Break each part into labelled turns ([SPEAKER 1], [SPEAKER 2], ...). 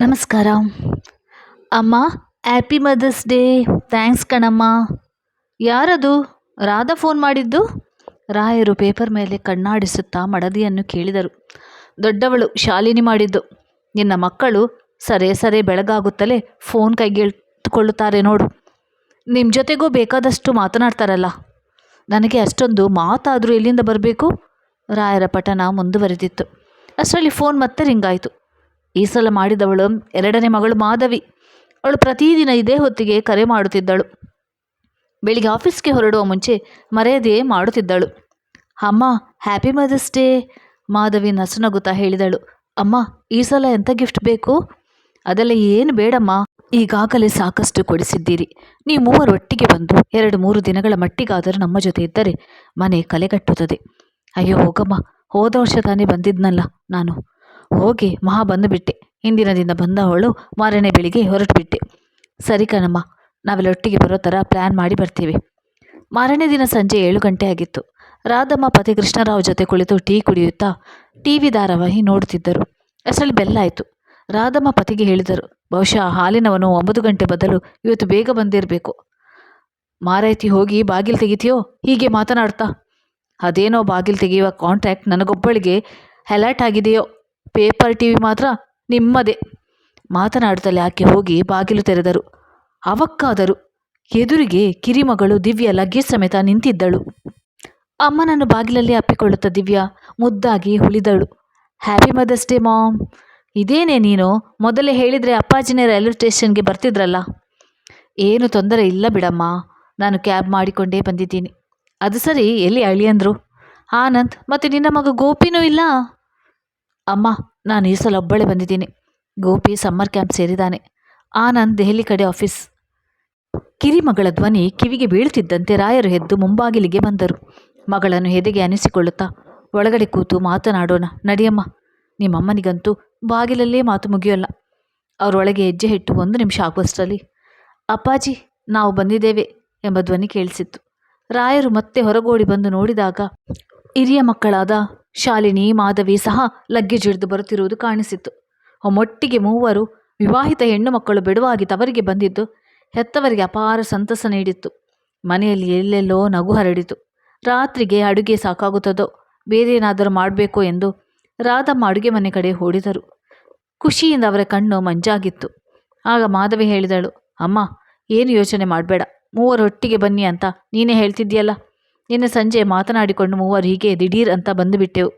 [SPEAKER 1] ನಮಸ್ಕಾರ. ಅಮ್ಮ happy mother's day thanks ಕಣಮ್ಮ. ಯಾರದು? ರಾಧಾ ಫೋನ್ ಮಾಡಿದ್ದು? ರಾಯರು ಪೇಪರ್ ಮೇಲೆ ಕಣ್ಣಾಡಿಸುತ್ತಾ ಮಡದಿಯನ್ನು ಕೇಳಿದರು. ದೊಡ್ಡವಳು ಶಾಲಿನಿ ಮಾಡಿದ್ದು. ನಿನ್ನ ಮಕ್ಕಳು ಸರೇ ಸರೇ ಬೆಳಗಾಗುತ್ತಲೇ ಫೋನ್ ಕೈಗೆಳ್ತುಕೊಳ್ಳುತ್ತಾರೆ ನೋಡು. ನಿಮ್ಮ ಜೊತೆಗೂ ಬೇಕಾದಷ್ಟು ಮಾತನಾಡ್ತಾರಲ್ಲ. ನನಗೆ ಅಷ್ಟೊಂದು ಮಾತಾದರೂ ಎಲ್ಲಿಂದ ಬರಬೇಕು? ರಾಯರ ಪಠನ ಮುಂದುವರೆದಿತ್ತು. ಅಷ್ಟರಲ್ಲಿ ಫೋನ್ ಮತ್ತೆ ರಿಂಗಾಯಿತು ಈ ಸಲ ಮಾಡಿದವಳು ಎರಡನೇ ಮಗಳು ಮಾಧವಿ. ಅವಳು ಪ್ರತಿದಿನ ಇದೇ ಹೊತ್ತಿಗೆ ಕರೆ ಮಾಡುತ್ತಿದ್ದಳು. ಬೆಳಿಗ್ಗೆ ಆಫೀಸ್ಗೆ ಹೊರಡುವ ಮುಂಚೆ ಮರೆಯದೆಯೇ ಮಾಡುತ್ತಿದ್ದಳು. ಅಮ್ಮ ಹ್ಯಾಪಿ ಮದರ್ಸ್ ಡೇ ಮಾಧವಿ ನಸುನಗುತ್ತಾ ಹೇಳಿದಳು. ಅಮ್ಮ ಈ ಸಲ ಎಂಥ ಗಿಫ್ಟ್ ಬೇಕು? ಅದೆಲ್ಲ ಏನು ಬೇಡಮ್ಮ, ಈಗಾಗಲೇ ಸಾಕಷ್ಟು ಕೊಡಿಸಿದ್ದೀರಿ. ನೀವು ಮೂವರು ಒಟ್ಟಿಗೆ ಬಂದು ಎರಡು ಮೂರು ದಿನಗಳ ಮಟ್ಟಿಗಾದರೂ ನಮ್ಮ ಜೊತೆ ಇದ್ದರೆ ಮನೆ ಕಲೆಗಟ್ಟುತ್ತದೆ. ಅಯ್ಯೋ ಹೋಗಮ್ಮ, ಹೋದ ವರ್ಷ ತಾನೇ ಬಂದಿದ್ನಲ್ಲ ನಾನು. ಹೋಗಿ ಮಹಾ ಬಂದುಬಿಟ್ಟೆ. ಹಿಂದಿನ ದಿನ ಬಂದವಳು ಮಾರನೇ ಬೆಳಿಗ್ಗೆ ಹೊರಟುಬಿಟ್ಟೆ. ಸರಿ ಕಣಮ್ಮ ನಾವೆಲ್ಲ ಒಟ್ಟಿಗೆ ಬರೋ ಥರ ಪ್ಲ್ಯಾನ್ ಮಾಡಿ ಬರ್ತೀವಿ. ಮಾರನೇ ದಿನ ಸಂಜೆ ಏಳು ಗಂಟೆ ಆಗಿತ್ತು. ರಾಧಮ್ಮ ಪತಿ ಕೃಷ್ಣರಾವ್ ಜೊತೆ ಕುಳಿತು ಟೀ ಕುಡಿಯುತ್ತಾ ಟಿ ವಿ ಧಾರಾವಾಹಿ ನೋಡುತ್ತಿದ್ದರು. ಅಷ್ಟರಲ್ಲಿ ಬೆಲ್ಲಾಯಿತು ರಾಧಮ್ಮ ಪತಿಗೆ ಹೇಳಿದರು, ಬಹುಶಃ ಹಾಲಿನವನು ಒಂಬತ್ತು ಗಂಟೆ ಬದಲು ಇವತ್ತು ಬೇಗ ಬಂದಿರಬೇಕು. ಮಾರಾಯ್ತಿ ಹೋಗಿ ಬಾಗಿಲು ತೆಗಿತೀಯೋ? ಹೀಗೆ ಮಾತನಾಡ್ತಾ. ಅದೇನೋ ಬಾಗಿಲು ತೆಗೆಯುವ ಕಾಂಟ್ರ್ಯಾಕ್ಟ್ ನನಗೊಬ್ಬಳಿಗೆ ಅಲರ್ಟ್ ಆಗಿದೆಯೋ? ಪೇಪರ್ ಟಿ ವಿ ಮಾತ್ರ ನಿಮ್ಮದೇ. ಮಾತನಾಡುತ್ತಲೇ ಆಕೆ ಹೋಗಿ ಬಾಗಿಲು ತೆರೆದರು. ಅವಕ್ಕಾದರು ಎದುರಿಗೆ ಕಿರಿಮಗಳು ದಿವ್ಯ ಲಗ್ಗೆ ಸಮೇತ ನಿಂತಿದ್ದಳು. ಅಮ್ಮನನ್ನು ಬಾಗಿಲಲ್ಲಿ ಅಪ್ಪಿಕೊಳ್ಳುತ್ತ ದಿವ್ಯ ಮುದ್ದಾಗಿ ಉಳಿದಳು. ಹ್ಯಾಪಿ ಮದರ್ಸ್ ಡೇ ಮಾಮ್ ಇದೇನೇ ನೀನು? ಮೊದಲೇ ಹೇಳಿದರೆ ಅಪ್ಪಾಜಿನೇ ರೈಲ್ವೆ ಸ್ಟೇಷನ್ಗೆ ಬರ್ತಿದ್ರಲ್ಲ. ಏನು ತೊಂದರೆ ಇಲ್ಲ ಬಿಡಮ್ಮ. ನಾನು ಕ್ಯಾಬ್ ಮಾಡಿಕೊಂಡೇ ಬಂದಿದ್ದೀನಿ. ಅದು ಸರಿ, ಎಲ್ಲಿ ಅಳಿಯಂದ್ರು? ಆನಂದ್, ಮತ್ತು ನಿನ್ನ ಮಗ ಗೋಪಿನೂ ಇಲ್ಲ? ಅಮ್ಮ, ನಾನು ಈ ಸಲ ಒಬ್ಬಳೆ ಬಂದಿದ್ದೀನಿ. ಗೋಪಿ ಸಮ್ಮರ್ ಕ್ಯಾಂಪ್ ಸೇರಿದ್ದಾನೆ ಆನಂದ್ ದೆಹಲಿ ಕಡೆ ಆಫೀಸ್. ಕಿರಿಮಗಳ ಧ್ವನಿ ಕಿವಿಗೆ ಬೀಳುತ್ತಿದ್ದಂತೆ ರಾಯರು ಎದ್ದು ಮುಂಬಾಗಿಲಿಗೆ ಬಂದರು. ಮಗಳನ್ನು ಹೆದೆಗೆ ಅನಿಸಿಕೊಳ್ಳುತ್ತಾ ಒಳಗಡೆ ಕೂತು ಮಾತನಾಡೋಣ, ನಡಿಯಮ್ಮ. ನಿಮ್ಮಮ್ಮನಿಗಂತೂ ಬಾಗಿಲಲ್ಲೇ ಮಾತು ಮುಗಿಯೋಲ್ಲ. ಅವರೊಳಗೆ ಹೆಜ್ಜೆ ಇಟ್ಟು ಒಂದು ನಿಮಿಷ ಆಗುವಷ್ಟರಲ್ಲಿ, ಅಪ್ಪಾಜಿ, ನಾವು ಬಂದಿದ್ದೇವೆ ಎಂಬ ಧ್ವನಿ ಕೇಳಿಸಿತ್ತು. ರಾಯರು ಮತ್ತೆ ಹೊರಗೋಡಿ ಬಂದು ನೋಡಿದಾಗ ಹಿರಿಯ ಮಕ್ಕಳಾದ ಶಾಲಿನಿ, ಮಾಧವಿ ಸಹ ಲಗ್ಗೇಜ್ ಹಿಡಿದು ಬರುತ್ತಿರುವುದು ಕಾಣಿಸಿತ್ತು. ಒಮ್ಮೊಟ್ಟಿಗೆ ಮೂವರು ವಿವಾಹಿತ ಹೆಣ್ಣು ಮಕ್ಕಳು ಬಿಡುವಾಗಿ ತವರಿಗೆ ಬಂದಿದ್ದು, ಹೆತ್ತವರಿಗೆ ಅಪಾರ ಸಂತಸ ನೀಡಿತ್ತು. ಮನೆಯಲ್ಲಿ ಎಲ್ಲೆಲ್ಲೋ ನಗು ಹರಡಿತು. ರಾತ್ರಿಗೆ ಅಡುಗೆ ಸಾಕಾಗುತ್ತದೋ, ಬೇರೇನಾದರೂ ಮಾಡಬೇಕು ಎಂದು ರಾಧಮ್ಮ ಅಡುಗೆ ಮನೆ ಕಡೆ ಓಡಿದರು. ಖುಷಿಯಿಂದ ಅವರ ಕಣ್ಣು ಮಂಜಾಗಿತ್ತು. ಆಗ ಮಾಧವಿ ಹೇಳಿದಳು, ಅಮ್ಮ, ಏನು ಯೋಚನೆ ಮಾಡಬೇಡ. ಮೂವರು ಒಟ್ಟಿಗೆ ಬನ್ನಿ ಅಂತ ನೀನೇ ಹೇಳ್ತಿದ್ಯಲ್ಲ ನಿನ್ನೆ ಸಂಜೆ ಮಾತನಾಡಿಕೊಂಡು ಮೂವರು ಹೀಗೆ ದಿಢೀರ್ ಅಂತ ಬಂದುಬಿಟ್ಟೆವು.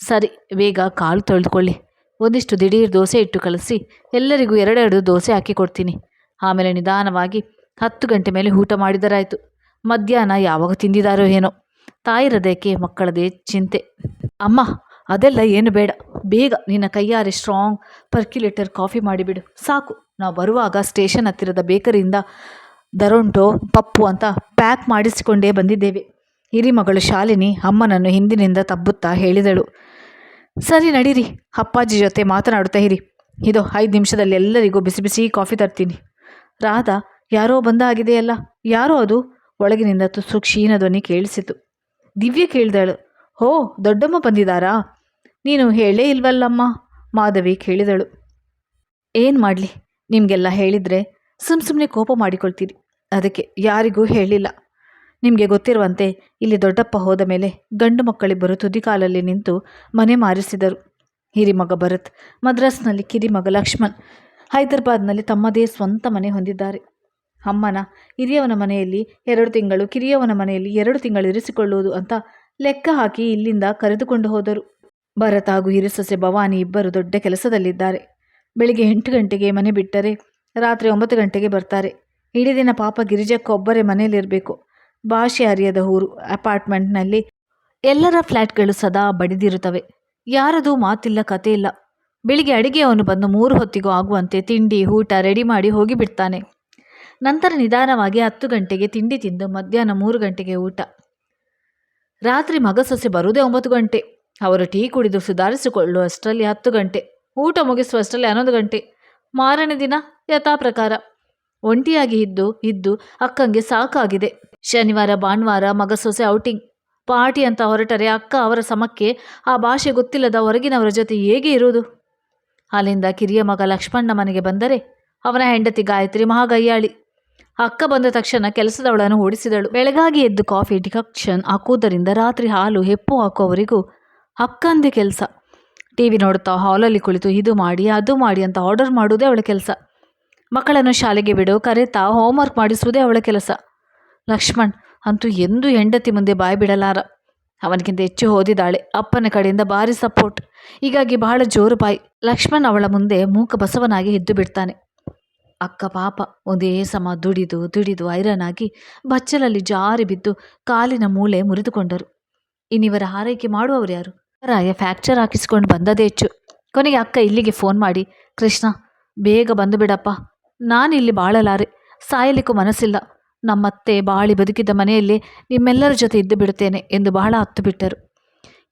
[SPEAKER 1] ಸರಿ, ಬೇಗ ಕಾಲು ತೊಳೆದುಕೊಳ್ಳಿ. ಒಂದಿಷ್ಟು ದಿಢೀರ್ ದೋಸೆ ಇಟ್ಟು ಕಳಿಸಿ. ಎಲ್ಲರಿಗೂ ಎರಡೆರಡು ದೋಸೆ ಹಾಕಿ ಕೊಡ್ತೀನಿ. ಆಮೇಲೆ ನಿಧಾನವಾಗಿ ಹತ್ತು ಗಂಟೆ ಮೇಲೆ ಊಟ ಮಾಡಿದರಾಯಿತು. ಮಧ್ಯಾಹ್ನ ಯಾವಾಗ ತಿಂದಿದಾರೋ ಏನೋ. ತಾಯಿ ಹೃದಯಕ್ಕೆ ಮಕ್ಕಳದೇ ಚಿಂತೆ. ಅಮ್ಮ, ಅದೆಲ್ಲ ಏನು ಬೇಡ. ಬೇಗ ನಿನ್ನ ಕೈಯಾರೆ ಸ್ಟ್ರಾಂಗ್ ಪರ್ಕ್ಯುಲೇಟರ್ ಕಾಫಿ ಮಾಡಿಬಿಡು. ಸಾಕು. ನಾವು ಬರುವಾಗ ಸ್ಟೇಷನ್ ಹತ್ತಿರದ ಬೇಕರಿಯಿಂದ ದರೊಂಟೋ, ಪಪ್ಪು ಅಂತ ಪ್ಯಾಕ್ ಮಾಡಿಸಿಕೊಂಡೇ ಬಂದಿದ್ದೇವೆ. ಹಿರಿಮಗಳು ಶಾಲಿನಿ ಅಮ್ಮನನ್ನು ಹಿಂದಿನಿಂದ ತಬ್ಬುತ್ತಾ ಹೇಳಿದಳು. ಸರಿ ನಡೀರಿ, ಅಪ್ಪಾಜಿ ಜೊತೆ ಮಾತನಾಡುತ್ತಾ ಇರಿ. ಇದು ಐದು ನಿಮಿಷದಲ್ಲಿ ಎಲ್ಲರಿಗೂ ಬಿಸಿ ಬಿಸಿ ಕಾಫಿ ತರ್ತೀನಿ. ರಾಧಾ, ಯಾರೋ ಬಂದ ಆಗಿದೆಯಲ್ಲ ಯಾರೋ ಅದು? ಒಳಗಿನಿಂದ ತುಸು ಕ್ಷೀಣ ಧ್ವನಿ ಕೇಳಿಸಿತು. ದಿವ್ಯ ಕೇಳಿದಳು. ಹೋ, ದೊಡ್ಡಮ್ಮ ಬಂದಿದಾರಾ ನೀನು ಹೇಳೇ ಇಲ್ವಲ್ಲಮ್ಮ? ಮಾಧವಿ ಕೇಳಿದಳು. ಏನು ಮಾಡಲಿ? ನಿಮಗೆಲ್ಲ ಹೇಳಿದರೆ ಸುಮ್ಮ ಸುಮ್ಮನೆ ಕೋಪ ಮಾಡಿಕೊಳ್ತೀರಿ. ಅದಕ್ಕೆ ಯಾರಿಗೂ ಹೇಳಿಲ್ಲ. ನಿಮಗೆ ಗೊತ್ತಿರುವಂತೆ ಇಲ್ಲಿ ದೊಡ್ಡಪ್ಪ ಹೋದ ಮೇಲೆ ಗಂಡು ಮಕ್ಕಳಿಬ್ಬರು ತುದಿಕಾಲಲ್ಲಿ ನಿಂತು ಮನೆ ಮಾರಿಸಿದರು. ಹಿರಿಮಗ ಭರತ್, ಮದ್ರಾಸ್ನಲ್ಲಿ ಕಿರಿಮಗ ಲಕ್ಷ್ಮಣ್, ಹೈದರಾಬಾದ್ನಲ್ಲಿ ತಮ್ಮದೇ ಸ್ವಂತ ಮನೆ ಹೊಂದಿದ್ದಾರೆ. ಅಮ್ಮನ, ಹಿರಿಯವನ ಮನೆಯಲ್ಲಿ ಎರಡು ತಿಂಗಳು, ಕಿರಿಯವನ ಮನೆಯಲ್ಲಿ ಎರಡು ತಿಂಗಳು ಇರಿಸಿಕೊಳ್ಳುವುದು ಅಂತ ಲೆಕ್ಕ ಹಾಕಿ ಇಲ್ಲಿಂದ ಕರೆದುಕೊಂಡು ಹೋದರು. ಭರತ್ ಹಾಗೂ ಹಿರಿಸೊಸೆ ಭವಾನಿ ಇಬ್ಬರು ದೊಡ್ಡ ಕೆಲಸದಲ್ಲಿದ್ದಾರೆ. ಬೆಳಿಗ್ಗೆ ಎಂಟು ಗಂಟೆಗೆ ಮನೆ ಬಿಟ್ಟರೆ ರಾತ್ರಿ ಒಂಬತ್ತು ಗಂಟೆಗೆ ಬರ್ತಾರೆ. ಇಡೀ ದಿನ ಪಾಪ ಗಿರಿಜಕ್ಕ ಒಬ್ಬರೇ ಮನೆಯಲ್ಲಿರಬೇಕು. ಭಾಷೆ ಅರಿಯದ ಊರು, ಅಪಾರ್ಟ್ಮೆಂಟ್ನಲ್ಲಿ ಎಲ್ಲರ ಫ್ಲ್ಯಾಟ್ಗಳು ಸದಾ ಬಡಿದಿರುತ್ತವೆ. ಯಾರದು ಮಾತಿಲ್ಲ, ಕತೆ ಇಲ್ಲ. ಬೆಳಿಗ್ಗೆ ಅಡಿಗೆ ಅವನು ಬಂದು ಮೂರು ಹೊತ್ತಿಗೂ ಆಗುವಂತೆ ತಿಂಡಿ, ಊಟ ರೆಡಿ ಮಾಡಿ ಹೋಗಿಬಿಡ್ತಾನೆ. ನಂತರ ನಿಧಾನವಾಗಿ ಹತ್ತು ಗಂಟೆಗೆ ತಿಂಡಿ ತಿಂದು ಮಧ್ಯಾಹ್ನ ಮೂರು ಗಂಟೆಗೆ ಊಟ. ರಾತ್ರಿ ಮಗ ಸೊಸೆ ಬರುವುದೇ ಒಂಬತ್ತು ಗಂಟೆ. ಅವರು ಟೀ ಕುಡಿದು ಸುಧಾರಿಸಿಕೊಳ್ಳುವಷ್ಟರಲ್ಲಿ ಹತ್ತು ಗಂಟೆ. ಊಟ ಮುಗಿಸುವಷ್ಟರಲ್ಲಿ ಹನ್ನೊಂದು ಗಂಟೆ. ಮಾರನೇ ದಿನ ಯಥಾ ಪ್ರಕಾರ. ಒಂಟಿಯಾಗಿ ಇದ್ದು ಇದ್ದು ಅಕ್ಕಂಗೆ ಸಾಕಾಗಿದೆ. ಶನಿವಾರ, ಭಾನುವಾರ ಮಗ ಸೊಸೆ ಔಟಿಂಗ್. ಪಾರ್ಟಿ ಅಂತ ಹೊರಟರೆ ಅಕ್ಕ ಅವರ ಸಮಕ್ಕೆ ಆ ಭಾಷೆ ಗೊತ್ತಿಲ್ಲದ ಹೊರಗಿನವರ ಜೊತೆ ಹೇಗೆ ಇರುವುದು? ಅಲ್ಲಿಂದ ಕಿರಿಯ ಮಗ ಲಕ್ಷ್ಮಣ್ಣ ಮನೆಗೆ ಬಂದರೆ ಅವನ ಹೆಂಡತಿ ಗಾಯತ್ರಿ ಮಹಾಗಯ್ಯಾಳಿ ಅಕ್ಕ ಬಂದ ತಕ್ಷಣ ಕೆಲಸದವಳನ್ನು ಓಡಿಸಿದಳು. ಬೆಳಗಾಗಿ ಎದ್ದು ಕಾಫಿ ಡಿಕಕ್ಷನ್ ಹಾಕುವುದರಿಂದ ರಾತ್ರಿ ಹಾಲು ಹೆಪ್ಪು ಹಾಕುವವರಿಗೂ ಅಕ್ಕಂದೇ ಕೆಲಸ. ಟಿ ವಿ ನೋಡುತ್ತಾ ಹಾಲಲ್ಲಿ ಕುಳಿತು ಇದು ಮಾಡಿ, ಅದು ಮಾಡಿ ಅಂತ ಆರ್ಡರ್ ಮಾಡುವುದೇ ಅವಳ ಕೆಲಸ. ಮಕ್ಕಳನ್ನು ಶಾಲೆಗೆ ಬಿಡು, ಕರೆತಾ, ಹೋಮ್ವರ್ಕ್ ಮಾಡಿಸುವುದೇ ಅವಳ ಕೆಲಸ. ಲಕ್ಷ್ಮಣ್ ಅಂತೂ ಎಂದೂ ಹೆಂಡತಿ ಮುಂದೆ ಬಾಯಿ ಬಿಡಲಾರ. ಅವನಿಗಿಂತ ಹೆಚ್ಚು ಓದಿದಾಳೆ, ಅಪ್ಪನ ಕಡೆಯಿಂದ ಭಾರಿ ಸಪೋರ್ಟ್ ಹೀಗಾಗಿ ಬಹಳ ಜೋರು ಬಾಯಿ. ಲಕ್ಷ್ಮಣ್ ಅವಳ ಮುಂದೆ ಮೂಕ ಬಸವನಾಗಿ ಎದ್ದು ಬಿಡ್ತಾನೆ. ಅಕ್ಕ ಪಾಪ, ಒಂದೇ ಸಮ ದುಡಿದು ದುಡಿದು ಐರನಾಗಿ ಬಚ್ಚಲಲ್ಲಿ ಜಾರಿ ಬಿದ್ದು ಕಾಲಿನ ಮೂಳೆ ಮುರಿದುಕೊಂಡರು. ಇನ್ನಿವರ ಆರೈಕೆ ಮಾಡುವವರು ಯಾರು? ರಾಯ ಫ್ಯಾಕ್ಚರ್ ಹಾಕಿಸ್ಕೊಂಡು ಬಂದದೇ ಹೆಚ್ಚು. ಕೊನೆಗೆ ಅಕ್ಕ ಇಲ್ಲಿಗೆ ಫೋನ್ ಮಾಡಿ, ಕೃಷ್ಣ, ಬೇಗ ಬಂದು ಬಿಡಪ್ಪ. ನಾನು ಇಲ್ಲಿ ಬಾಳಲಾರೆ. ಸಾಯಲಿಕ್ಕೂ ಮನಸ್ಸಿಲ್ಲ. ನಮ್ಮತ್ತೆ ಬಾಳಿ ಬದುಕಿದ್ದ ಮನೆಯಲ್ಲಿ ನಿಮ್ಮೆಲ್ಲರ ಜೊತೆ ಇದ್ದು ಬಿಡುತ್ತೇನೆ ಎಂದು ಬಹಳ ಹತ್ತು ಬಿಟ್ಟರು.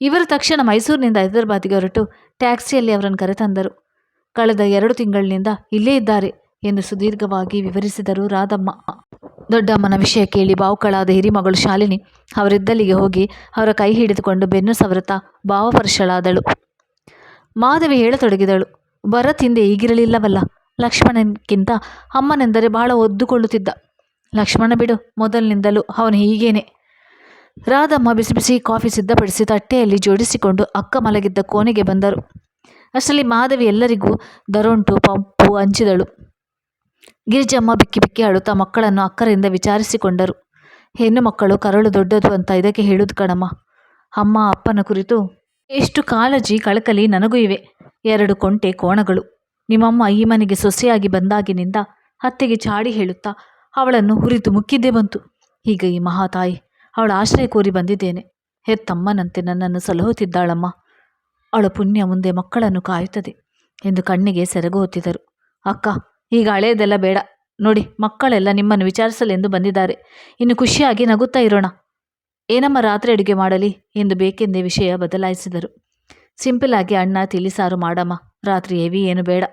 [SPEAKER 1] ಇವರು ತಕ್ಷಣ ಮೈಸೂರಿನಿಂದ ಹೈದರಾಬಾದಿಗೆ ಹೊರಟು ಟ್ಯಾಕ್ಸಿಯಲ್ಲಿ ಅವರನ್ನು ಕರೆತಂದರು. ಕಳೆದ ಎರಡು ತಿಂಗಳಿನಿಂದ ಇಲ್ಲೇ ಇದ್ದಾರೆ ಎಂದು ಸುದೀರ್ಘವಾಗಿ ವಿವರಿಸಿದರು ರಾಧಮ್ಮ. ದೊಡ್ಡಮ್ಮನ ವಿಷಯ ಕೇಳಿ ಬಾವುಕಳಾದ ಹಿರಿಮಗಳು ಶಾಲಿನಿ ಅವರಿದ್ದಲ್ಲಿಗೆ ಹೋಗಿ ಅವರ ಕೈ ಹಿಡಿದುಕೊಂಡು ಬೆನ್ನು ಸವರತ ಭಾವಪರ್ಷಳಾದಳು. ಮಾಧವಿ ಹೇಳತೊಡಗಿದಳು ಭರತ್ ಹಿಂದೆ ಈಗಿರಲಿಲ್ಲವಲ್ಲ. ಲಕ್ಷ್ಮಣನ್ಗಿಂತ ಅಮ್ಮನೆಂದರೆ ಬಹಳ ಒದ್ದುಕೊಳ್ಳುತ್ತಿದ್ದ. ಲಕ್ಷ್ಮಣ ಬಿಡು, ಮೊದಲಿನಿಂದಲೂ ಅವನು ಹೀಗೇನೆ. ರಾಧಮ್ಮ ಬಿಸಿ ಬಿಸಿ ಕಾಫಿ ಸಿದ್ಧಪಡಿಸಿ ತಟ್ಟೆಯಲ್ಲಿ ಜೋಡಿಸಿಕೊಂಡು ಅಕ್ಕ ಮಲಗಿದ್ದ ಕೋಣೆಗೆ ಬಂದರು. ಅಷ್ಟರಲ್ಲಿ ಮಾಧವಿ ಎಲ್ಲರಿಗೂ ದರೊಂಟು, ಪಂಪು ಹಂಚಿದಳು. ಗಿರಿಜಮ್ಮ ಬಿಕ್ಕಿ ಬಿಕ್ಕಿ ಅಳುತ್ತಾ ಮಕ್ಕಳನ್ನು ಅಕ್ಕರಿಂದ ವಿಚಾರಿಸಿಕೊಂಡರು. ಹೆಣ್ಣು ಮಕ್ಕಳು ಕರಳು ದೊಡ್ಡದು ಅಂತ ಇದಕ್ಕೆ ಹೇಳುದು ಕಣಮ್ಮ. ಅಮ್ಮ ಅಪ್ಪನ ಕುರಿತು ಎಷ್ಟು ಕಾಳಜಿ ಕಳಕಲಿ ನನಗೂ ಇವೆ. ಎರಡು ಕೊಂಟೆ ಕೋಣಗಳು. ನಿಮ್ಮಮ್ಮ ಈ ಮನೆಗೆ ಸೊಸೆಯಾಗಿ ಬಂದಾಗಿನಿಂದ ಅತ್ತೆಗೆ ಚಾಡಿ ಹೇಳುತ್ತಾ ಅವಳನ್ನು ಹುರಿದು ಮುಕ್ಕಿದ್ದೇ ಬಂತು. ಈಗ ಈ ಮಹಾತಾಯಿ ಅವಳ ಆಶ್ರಯ ಕೋರಿ ಬಂದಿದ್ದೇನೆ. ಹೆತ್ತಮ್ಮನಂತೆ ನನ್ನನ್ನು ಸಲಹುತ್ತಿದ್ದಾಳಮ್ಮ. ಅವಳ ಪುಣ್ಯ ಮುಂದೆ ಮಕ್ಕಳನ್ನು ಕಾಯುತ್ತದೆ ಎಂದು ಕಣ್ಣಿಗೆ ಸೆರಗು ಹೊತ್ತಿದರು. ಅಕ್ಕ, ಈಗ ಹಳೆಯದೆಲ್ಲ ಬೇಡ. ನೋಡಿ, ಮಕ್ಕಳೆಲ್ಲ ನಿಮ್ಮನ್ನು ವಿಚಾರಿಸಲೆಂದು ಬಂದಿದ್ದಾರೆ. ಇನ್ನು ಖುಷಿಯಾಗಿ ನಗುತ್ತಾ ಇರೋಣ. ಏನಮ್ಮ ರಾತ್ರಿ ಅಡುಗೆ ಮಾಡಲಿ ಎಂದು ಬೇಕೆಂದೇ ವಿಷಯ ಬದಲಾಯಿಸಿದರು. ಸಿಂಪಲ್ ಆಗಿ ಅಣ್ಣ ತಿಳಿಸಾರು ಮಾಡಮ್ಮ. ರಾತ್ರಿ ಹೆವಿ ಏನು ಬೇಡ,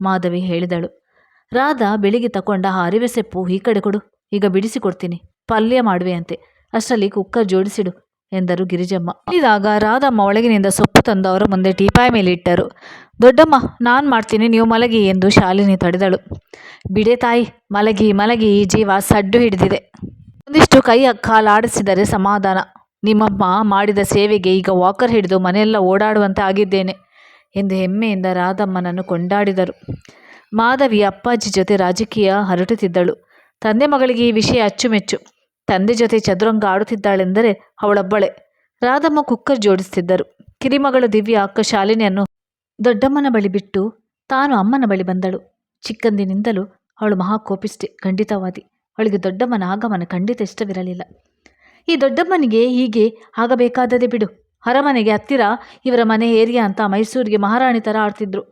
[SPEAKER 1] ಮಾಧವಿ ಹೇಳಿದಳು. ರಾಧಾ ಬೆಳಿಗ್ಗೆ ತಕೊಂಡ ಹಾರಿವೆ ಸೆಪ್ಪು ಈ ಕಡೆ ಕೊಡು, ಈಗ ಬಿಡಿಸಿಕೊಡ್ತೀನಿ, ಪಲ್ಯ ಮಾಡುವೆ ಅಂತೆ ಅಷ್ಟರಲ್ಲಿ ಕುಕ್ಕರ್ ಜೋಡಿಸಿಡು, ಎಂದರು ಗಿರಿಜಮ್ಮ. ಇದಾಗ ರಾಧಮ್ಮ ಒಳಗಿನಿಂದ ಸೊಪ್ಪು ತಂದು ಅವರ ಮುಂದೆ ಟೀಪಾಯಿ ಮೇಲೆ ಇಟ್ಟರು. ದೊಡ್ಡಮ್ಮ, ನಾನು ಮಾಡ್ತೀನಿ, ನೀವು ಮಲಗಿ ಎಂದು ಶಾಲಿನಿ ತಡೆದಳು. ಬಿಡೆ ತಾಯಿ, ಮಲಗಿ ಮಲಗಿ, ಈ ಜೀವ ಸಡ್ಡು ಹಿಡಿದಿದೆ. ಒಂದಿಷ್ಟು ಕೈ ಕಾಲಾಡಿಸಿದರೆ ಸಮಾಧಾನ. ನಿಮ್ಮಮ್ಮ ಮಾಡಿದ ಸೇವೆಗೆ ಈಗ ವಾಕರ್ ಹಿಡಿದು ಮನೆಯೆಲ್ಲ ಓಡಾಡುವಂತೆ ಆಗಿದ್ದೇನೆ, ಎಂದು ಹೆಮ್ಮೆಯಿಂದ ರಾಧಮ್ಮನನ್ನು ಕೊಂಡಾಡಿದರು. ಮಾಧವಿ ಅಪ್ಪಾಜಿ ಜೊತೆ ರಾಜಕೀಯ ಹರಟುತ್ತಿದ್ದಳು. ತಂದೆ ಮಗಳಿಗೆ ಈ ವಿಷಯ ಅಚ್ಚುಮೆಚ್ಚು. ತಂದೆ ಜೊತೆ ಚದುರಂಗ ಆಡುತ್ತಿದ್ದಾಳೆಂದರೆ ಅವಳೊಬ್ಬಳೆ ರಾಧಮ್ಮ ಕುಕ್ಕರ್ ಜೋಡಿಸ್ತಿದ್ದರು ಕಿರಿಮಗಳು ದಿವ್ಯ ಅಕ್ಕ ಶಾಲಿನಿಯನ್ನು ದೊಡ್ಡಮ್ಮನ ಬಳಿ ಬಿಟ್ಟು ತಾನು ಅಮ್ಮನ ಬಳಿ ಬಂದಳು. ಚಿಕ್ಕಂದಿನಿಂದಲೂ ಅವಳು ಮಹಾಕೋಪಿಸ್ಟೆ ಖಂಡಿತವಾದಿ. ಅವಳಿಗೆ ದೊಡ್ಡಮ್ಮನ ಆಗಮನ ಖಂಡಿತ ಇಷ್ಟವಿರಲಿಲ್ಲ. ಈ ದೊಡ್ಡಮ್ಮನಿಗೆ ಹೀಗೆ ಆಗಬೇಕಾದದೆ ಬಿಡು. ಅರಮನೆಗೆ ಹತ್ತಿರ ಇವರ ಮನೆ ಏರಿಯಾ ಅಂತ ಮೈಸೂರಿಗೆ ಮಹಾರಾಣಿ ಥರ ಆಡ್ತಿದ್ರು.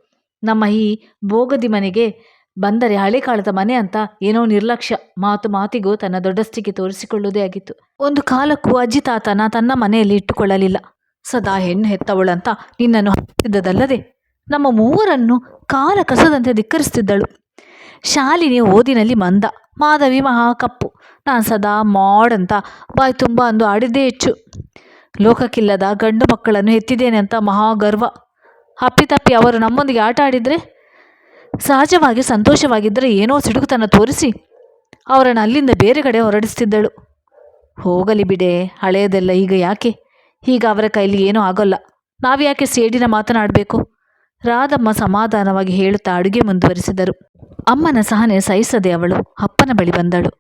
[SPEAKER 1] ನಮ್ಮ ಈ ಬೋಗದಿ ಮನೆಗೆ ಬಂದರೆ ಹಳೆ ಕಾಲದ ಮನೆ ಅಂತ ಏನೋ ನಿರ್ಲಕ್ಷ್ಯ ಮಾತು ಮಾತಿಗೂ ತನ್ನ ದೊಡ್ಡಸ್ತಿಗೆ ತೋರಿಸಿಕೊಳ್ಳುವುದೇ ಆಗಿತ್ತು. ಒಂದು ಕಾಲಕ್ಕೂ ಅಜ್ಜಿ ತಾತನ ತನ್ನ ಮನೆಯಲ್ಲಿ ಇಟ್ಟುಕೊಳ್ಳಲಿಲ್ಲ. ಸದಾ ಹೆಣ್ಣು ಹೆತ್ತವಳಂತ ನಿನ್ನನ್ನು ಹಾಕಿದ್ದದಲ್ಲದೆ ನಮ್ಮ ಮೂವರನ್ನು ಕಾಲ ಕಸದಂತೆ ಧಿಕ್ಕರಿಸ್ತಿದ್ದಳು. ಶಾಲಿನಿ ಓದಿನಲ್ಲಿ ಮಂದ, ಮಾಧವಿ ಮಹಾ ಕಪ್ಪು. ನಾನು ಸದಾ ಮಾಡ್ ಅಂತ ಬಾಯಿ ತುಂಬ ಅಂದು ಆಡಿದ್ದೇ ಹೆಚ್ಚು. ಲೋಕಕ್ಕಿಲ್ಲದ ಗಂಡು ಮಕ್ಕಳನ್ನು ಎತ್ತಿದ್ದೇನೆ ಅಂತ ಮಹಾ ಗರ್ವ ಅಪ್ಪಿತಪ್ಪಿ ಅವರು ನಮ್ಮೊಂದಿಗೆ ಆಟ ಆಡಿದರೆ, ಸಹಜವಾಗಿ ಸಂತೋಷವಾಗಿದ್ದರೆ ಏನೋ ಸಿಡುಕುತನ ತೋರಿಸಿ ಅವರನ್ನು ಅಲ್ಲಿಂದ ಬೇರೆ ಕಡೆ ಹೊರಡಿಸ್ತಿದ್ದಳು. ಹೋಗಲಿ ಬಿಡೆ, ಹಳೆಯದೆಲ್ಲ ಈಗ ಯಾಕೆ? ಈಗ ಅವರ ಕೈಲಿ ಏನೂ ಆಗೋಲ್ಲ. ನಾವ್ಯಾಕೆ ಸೇಡಿನ ಮಾತನಾಡಬೇಕು? ರಾಧಮ್ಮ ಸಮಾಧಾನವಾಗಿ ಹೇಳುತ್ತಾ ಅಡುಗೆ ಮುಂದುವರಿಸಿದರು. ಅಮ್ಮನ ಸಹನೆ ಸಹಿಸದೆ ಅವಳು ಅಪ್ಪನ ಬಳಿ ಬಂದಳು.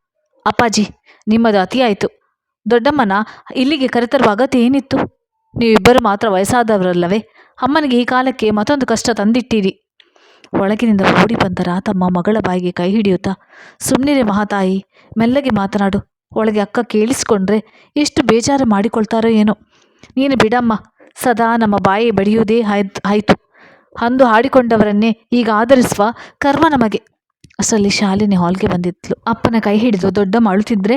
[SPEAKER 1] ಅಪ್ಪಾಜಿ, ನಿಮ್ಮದು ಅತಿಯಾಯಿತು. ದೊಡ್ಡಮ್ಮನ ಇಲ್ಲಿಗೆ ಕರೆತರುವ ಅಗತ್ಯ ಏನಿತ್ತು? ನೀವಿಬ್ಬರು ಮಾತ್ರ ವಯಸ್ಸಾದವರಲ್ಲವೇ? ಅಮ್ಮನಿಗೆ ಈ ಕಾಲಕ್ಕೆ ಮತ್ತೊಂದು ಕಷ್ಟ ತಂದಿಟ್ಟಿರಿ. ಒಳಗಿನಿಂದ ಓಡಿ ಬಂದ ರಾತಮ್ಮ ಮಗಳ ಬಾಯಿಗೆ ಕೈ ಹಿಡಿಯುತ್ತಾ ಸುಮ್ಮನಿರೆ ಮಹಾತಾಯಿ, ಮೆಲ್ಲಗೆ ಮಾತನಾಡು. ಒಳಗೆ ಅಕ್ಕ ಕೇಳಿಸ್ಕೊಂಡ್ರೆ ಎಷ್ಟು ಬೇಜಾರು ಮಾಡಿಕೊಳ್ತಾರೋ ಏನೋ. ನೀನು ಬಿಡಮ್ಮ, ಸದಾ ನಮ್ಮ ಬಾಯಿ ಬಡಿಯುವುದೇ ಆಯ್ತು ಅಂದು ಹಾಡಿಕೊಂಡವರನ್ನೇ ಈಗ ಆಧರಿಸುವ ಕರ್ಮ ನಮಗೆ. ಅಸಲಿ ಶಾಲಿನಿ ಹಾಲ್ಗೆ ಬಂದಿದ್ಲು. ಅಪ್ಪನ ಕೈ ಹಿಡಿದು ದೊಡ್ಡ ಅಳುತ್ತಿದ್ರೆ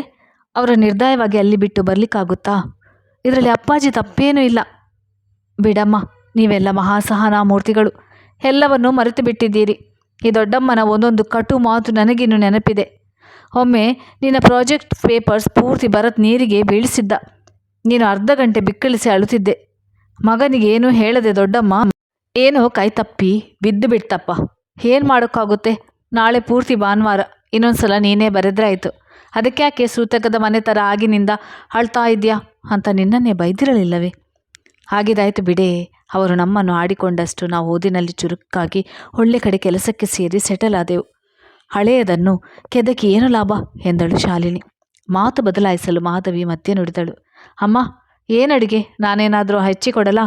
[SPEAKER 1] ಅವರ ನಿರ್ದಾಯವಾಗಿ ಅಲ್ಲಿ ಬಿಟ್ಟು ಬರಲಿಕ್ಕಾಗುತ್ತಾ? ಇದರಲ್ಲಿ ಅಪ್ಪಾಜಿ ತಪ್ಪೇನೂ ಇಲ್ಲ. ಬಿಡಮ್ಮ ನೀವೆಲ್ಲ ಮಹಾಸಹನಾ ಮೂರ್ತಿಗಳು ಎಲ್ಲವನ್ನೂ ಮರೆತು ಬಿಟ್ಟಿದ್ದೀರಿ ಈ ದೊಡ್ಡಮ್ಮನ ಒಂದೊಂದು ಕಟು ಮಾತು ನನಗಿನ್ನು ನೆನಪಿದೆ. ಒಮ್ಮೆ ನಿನ್ನ ಪ್ರಾಜೆಕ್ಟ್ ಪೇಪರ್ಸ್ ಪೂರ್ತಿ ಭರತ್ ನೀರಿಗೆ ಬೀಳಿಸಿದ್ದ. ನೀನು ಅರ್ಧ ಗಂಟೆ ಬಿಕ್ಕಳಿಸಿ ಅಳುತ್ತಿದ್ದೆ. ಮಗನಿಗೇನೂ ಹೇಳದೆ ದೊಡ್ಡಮ್ಮ, ಏನೋ ಕೈ ತಪ್ಪಿ ಬಿದ್ದು ಬಿಡ್ತಪ್ಪ. ಏನು ಮಾಡೋಕ್ಕಾಗುತ್ತೆ? ನಾಳೆ ಪೂರ್ತಿ ಭಾನುವಾರ. ಇನ್ನೊಂದು ಸಲ ನೀನೇ ಬರೆದ್ರೆ ಆಯಿತು. ಅದಕ್ಕೆ ಯಾಕೆ ಸೂತಕದ ಮನೆ ಥರ ಆಗಿನಿಂದ ಅಳ್ತಾ ಇದೆಯಾ ಅಂತ ನಿನ್ನನ್ನೇ ಬೈದಿರಲಿಲ್ಲವೇ? ಹಾಗಿದಾಯ್ತು ಬಿಡೇ. ಅವರು ನಮ್ಮನ್ನು ಆಡಿಕೊಂಡಷ್ಟು ನಾವು ಓದಿನಲ್ಲಿ ಚುರುಕಾಗಿ ಒಳ್ಳೆ ಕಡೆ ಕೆಲಸಕ್ಕೆ ಸೇರಿ ಸೆಟಲ್ ಆದೆವು. ಹಳೆಯದನ್ನು ಕೆದಕಿ ಏನು ಲಾಭ? ಎಂದಳು ಶಾಲಿನಿ. ಮಾತು ಬದಲಾಯಿಸಲು ಮಾಧವಿ ಮಧ್ಯೆ ನುಡಿದಳು. ಅಮ್ಮ ಏನಡಿಗೆ ನಾನೇನಾದರೂ ಹೆಚ್ಚಿಕೊಡಲಾ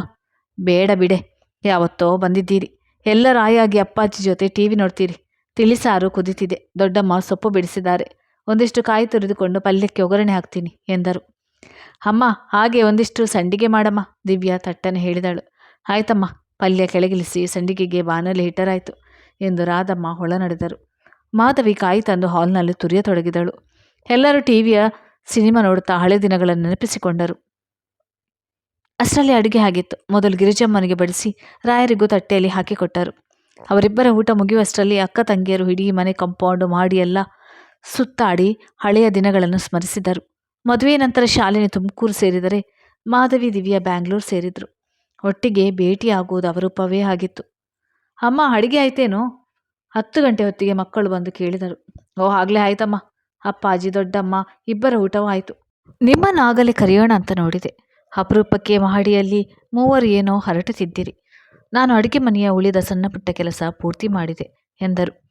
[SPEAKER 1] ಬೇಡ ಬಿಡೆ, ಯಾವತ್ತೋ ಬಂದಿದ್ದೀರಿ. ಎಲ್ಲರಾಯಾಗಿ ಅಪ್ಪಾಜಿ ಜೊತೆ ಟಿ ವಿ ನೋಡ್ತೀರಿ. ತಿಳಿಸಾರು ಕುದಿತಿದೆ. ದೊಡ್ಡಮ್ಮ ಸೊಪ್ಪು ಬಿಡಿಸಿದ್ದಾರೆ. ಒಂದಿಷ್ಟು ಕಾಯಿ ತುರಿದುಕೊಂಡು ಪಲ್ಯಕ್ಕೆ ಒಗ್ಗರಣೆ ಹಾಕ್ತೀನಿ, ಎಂದರು. ಅಮ್ಮ, ಹಾಗೆ ಒಂದಿಷ್ಟು ಸಂಡಿಗೆ ಮಾಡಮ್ಮ, ದಿವ್ಯಾ ತಟ್ಟನೆ ಹೇಳಿದಳು. ಆಯ್ತಮ್ಮ, ಪಲ್ಯ ಕೆಳಗಿಳಿಸಿ ಸಂಡಿಗೆಗೆ ಬಾನಲಿ ಹಿಟ್ಟರಾಯಿತು ಎಂದು ರಾಧಮ್ಮ ಹೊಳ ನಡೆದರು ಮಾಧವಿ ಕಾಯಿ ತಂದು ಹಾಲ್ನಲ್ಲಿ ತುರಿಯತೊಡಗಿದಳು. ಎಲ್ಲರೂ ಟಿವಿಯ ಸಿನಿಮಾ ನೋಡುತ್ತಾ ಹಳೆ ದಿನಗಳನ್ನು ನೆನಪಿಸಿಕೊಂಡರು. ಅಷ್ಟರಲ್ಲಿ ಅಡುಗೆ ಆಗಿತ್ತು. ಮೊದಲು ಗಿರಿಜಮ್ಮನಿಗೆ ಬಡಿಸಿ ರಾಯರಿಗೂ ತಟ್ಟೆಯಲ್ಲಿ ಹಾಕಿಕೊಟ್ಟರು ಅವರಿಬ್ಬರ ಊಟ ಮುಗಿಯುವಷ್ಟರಲ್ಲಿ ಅಕ್ಕ ತಂಗಿಯರು ಇಡೀ ಮನೆ ಕಂಪೌಂಡು ಮಾಡಿ ಎಲ್ಲ ಸುತ್ತಾಡಿ ಹಳೆಯ ದಿನಗಳನ್ನು ಸ್ಮರಿಸಿದರು. ಮದುವೆ ನಂತರ ಶಾಲಿನಿ ತುಮಕೂರು ಸೇರಿದರೆ ಮಾಧವಿ, ದಿವ್ಯಾ ಬ್ಯಾಂಗ್ಳೂರು ಸೇರಿದ್ರು. ಒಟ್ಟಿಗೆ ಭೇಟಿಯಾಗುವುದು ಅವರೂಪವೇ ಆಗಿತ್ತು. ಅಮ್ಮ, ಅಡುಗೆ ಆಯ್ತೇನೋ? ಹತ್ತು ಗಂಟೆ ಹೊತ್ತಿಗೆ ಮಕ್ಕಳು ಬಂದು ಕೇಳಿದರು. ಓ, ಆಗಲೇ ಆಯ್ತಮ್ಮ. ಅಪ್ಪಾಜಿ, ದೊಡ್ಡಮ್ಮ, ಇಬ್ಬರ ಊಟವೂ ಆಯಿತು. ನಿಮ್ಮನ್ನಾಗಲೇ ಕರೆಯೋಣ ಅಂತ ನೋಡಿದೆ. ಅಪರೂಪಕ್ಕೆ ಮಹಡಿಯಲ್ಲಿ ಮೂವರು ಏನೋ ಹರಟುತ್ತಿದ್ದಿರಿ. ನಾನು ಅಡುಗೆ ಮನೆಯ ಉಳಿದ ಸಣ್ಣ ಪುಟ್ಟ ಕೆಲಸ ಪೂರ್ತಿ ಮಾಡಿದೆ ಎಂದರು.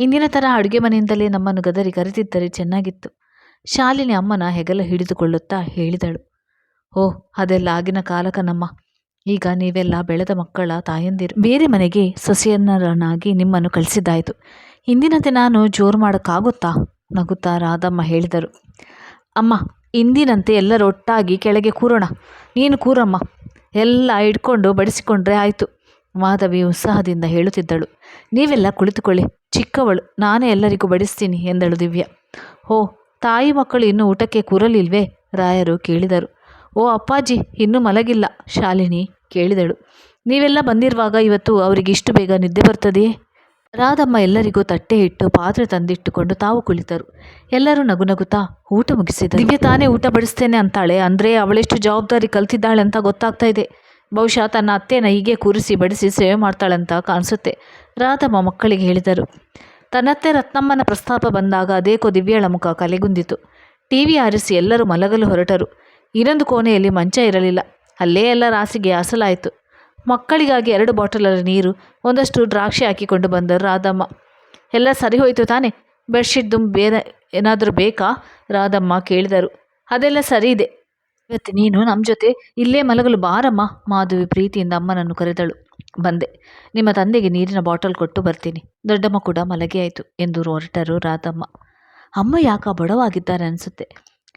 [SPEAKER 1] ಇಂದಿನ ಥರ ಅಡುಗೆ ಮನೆಯಿಂದಲೇ ನಮ್ಮನ್ನು ಗದರಿ ಕರೆದಿದ್ದರೆ ಚೆನ್ನಾಗಿತ್ತು. ಶಾಲಿನಿ ಅಮ್ಮನ ಹೆಗಲ ಹಿಡಿದುಕೊಳ್ಳುತ್ತಾ ಹೇಳಿದಳು ಓ ಅದೆಲ್ಲ ಆಗಿನ ಕಾಲಕನಮ್ಮ ಈಗ ನೀವೆಲ್ಲ ಬೆಳೆದ ಮಕ್ಕಳ ತಾಯಂದಿರು, ಬೇರೆ ಮನೆಗೆ ಸೊಸೆಯನ್ನರನ್ನಾಗಿ ನಿಮ್ಮನ್ನು ಕಳಿಸಿದ್ದಾಯಿತು. ಇಂದಿನಂತೆ ನಾನು ಜೋರು ಮಾಡೋಕ್ಕಾಗುತ್ತಾ? ನಗುತ್ತಾ ರಾಧಮ್ಮ ಹೇಳಿದರು. ಅಮ್ಮ, ಇಂದಿನಂತೆ ಎಲ್ಲರೂ ಒಟ್ಟಾಗಿ ಕೆಳಗೆ ಕೂರೋಣ. ನೀನು ಕೂರಮ್ಮ. ಎಲ್ಲ ಇಟ್ಕೊಂಡು ಬಡಿಸಿಕೊಂಡ್ರೆ ಆಯಿತು ಮಾಧವಿ ಉತ್ಸಾಹದಿಂದ ಹೇಳುತ್ತಿದ್ದಳು. ನೀವೆಲ್ಲ ಕುಳಿತುಕೊಳ್ಳಿ. ಚಿಕ್ಕವಳು. ನಾನೇ ಎಲ್ಲರಿಗೂ ಬಡಿಸ್ತೀನಿ, ಎಂದಳು ದಿವ್ಯ. ಓ ತಾಯಿ ಮಕ್ಕಳು ಇನ್ನೂ ಊಟಕ್ಕೆ ಕೂರಲಿಲ್ವೇ? ರಾಯರು ಕೇಳಿದರು. ಓ ಅಪ್ಪಾಜಿ, ಇನ್ನೂ ಮಲಗಿಲ್ಲ, ಶಾಲಿನಿ ಕೇಳಿದಳು. ನೀವೆಲ್ಲ ಬಂದಿರುವಾಗ ಇವತ್ತು ಅವರಿಗೆ ಇಷ್ಟು ಬೇಗ ನಿದ್ದೆ ಬರ್ತದೆಯೇ? ರಾಧಮ್ಮ ಎಲ್ಲರಿಗೂ ತಟ್ಟೆ ಇಟ್ಟು ಪಾತ್ರೆ ತಂದಿಟ್ಟುಕೊಂಡು ತಾವು ಕುಳಿತರು. ಎಲ್ಲರೂ ನಗು ನಗುತ್ತಾ ಊಟ ಮುಗಿಸಿದರು. ದಿವ್ಯ ತಾನೇ ಊಟ ಬಡಿಸ್ತೇನೆ ಅಂತಾಳೆ. ಅಂದರೆ ಅವಳೆಷ್ಟು ಜವಾಬ್ದಾರಿ ಕಲ್ತಿದ್ದಾಳೆ ಅಂತ ಗೊತ್ತಾಗ್ತಾ ಇದೆ. ಬಹುಶಃ ತನ್ನ ಅತ್ತೆನ ಹೀಗೆ ಕೂರಿಸಿ ಬಡಿಸಿ ಸೇವೆ ಮಾಡ್ತಾಳಂತ ಕಾಣಿಸುತ್ತೆ, ರಾಧಮ್ಮ ಮಕ್ಕಳಿಗೆ ಹೇಳಿದರು. ತನ್ನತ್ತೆ ರತ್ನಮ್ಮನ ಪ್ರಸ್ತಾಪ ಬಂದಾಗ ಅದೇಕೋ ದಿವ್ಯಳ ಮುಖ ಕಲೆಗುಂದಿತು. ಟಿವಿ ಆರಿಸಿ ಎಲ್ಲರೂ ಮಲಗಲು ಹೊರಟರು. ಇನ್ನೊಂದು ಕೋಣೆಯಲ್ಲಿ ಮಂಚ ಇರಲಿಲ್ಲ. ಅಲ್ಲೇ ಎಲ್ಲ ರಾಸಿಗೆ ಹಾಸಲಾಯಿತು. ಮಕ್ಕಳಿಗಾಗಿ ಎರಡು ಬಾಟಲರ ನೀರು, ಒಂದಷ್ಟು ದ್ರಾಕ್ಷಿ ಹಾಕಿಕೊಂಡು ಬಂದರು ರಾಧಮ್ಮ. ಎಲ್ಲ ಸರಿ ಹೋಯಿತು ತಾನೆ? ಬೆಡ್ಶೀಟ್ ಬೇರೆ ಏನಾದರೂ ಬೇಕಾ? ರಾಧಮ್ಮ ಕೇಳಿದರು. ಅದೆಲ್ಲ ಸರಿ ಇದೆ. ಇವತ್ತು ನೀನು ನಮ್ಮ ಜೊತೆ ಇಲ್ಲೇ ಮಲಗಲು ಬಾರಮ್ಮ, ಮಾಧವಿ ಪ್ರೀತಿಯಿಂದ ಅಮ್ಮನನ್ನು ಕರೆದಳು. ಬಂದೆ. ನಿಮ್ಮ ತಂದೆಗೆ ನೀರಿನ ಬಾಟಲ್ ಕೊಟ್ಟು ಬರ್ತೀನಿ. ದೊಡ್ಡಮ್ಮ ಕೂಡ ಮಲಗಿ ಆಯಿತು ಎಂದು ಹೊರಟರು ರಾಧಮ್ಮ. ಅಮ್ಮ ಯಾಕ ಬಡವಾಗಿದ್ದಾರೆ ಅನಿಸುತ್ತೆ.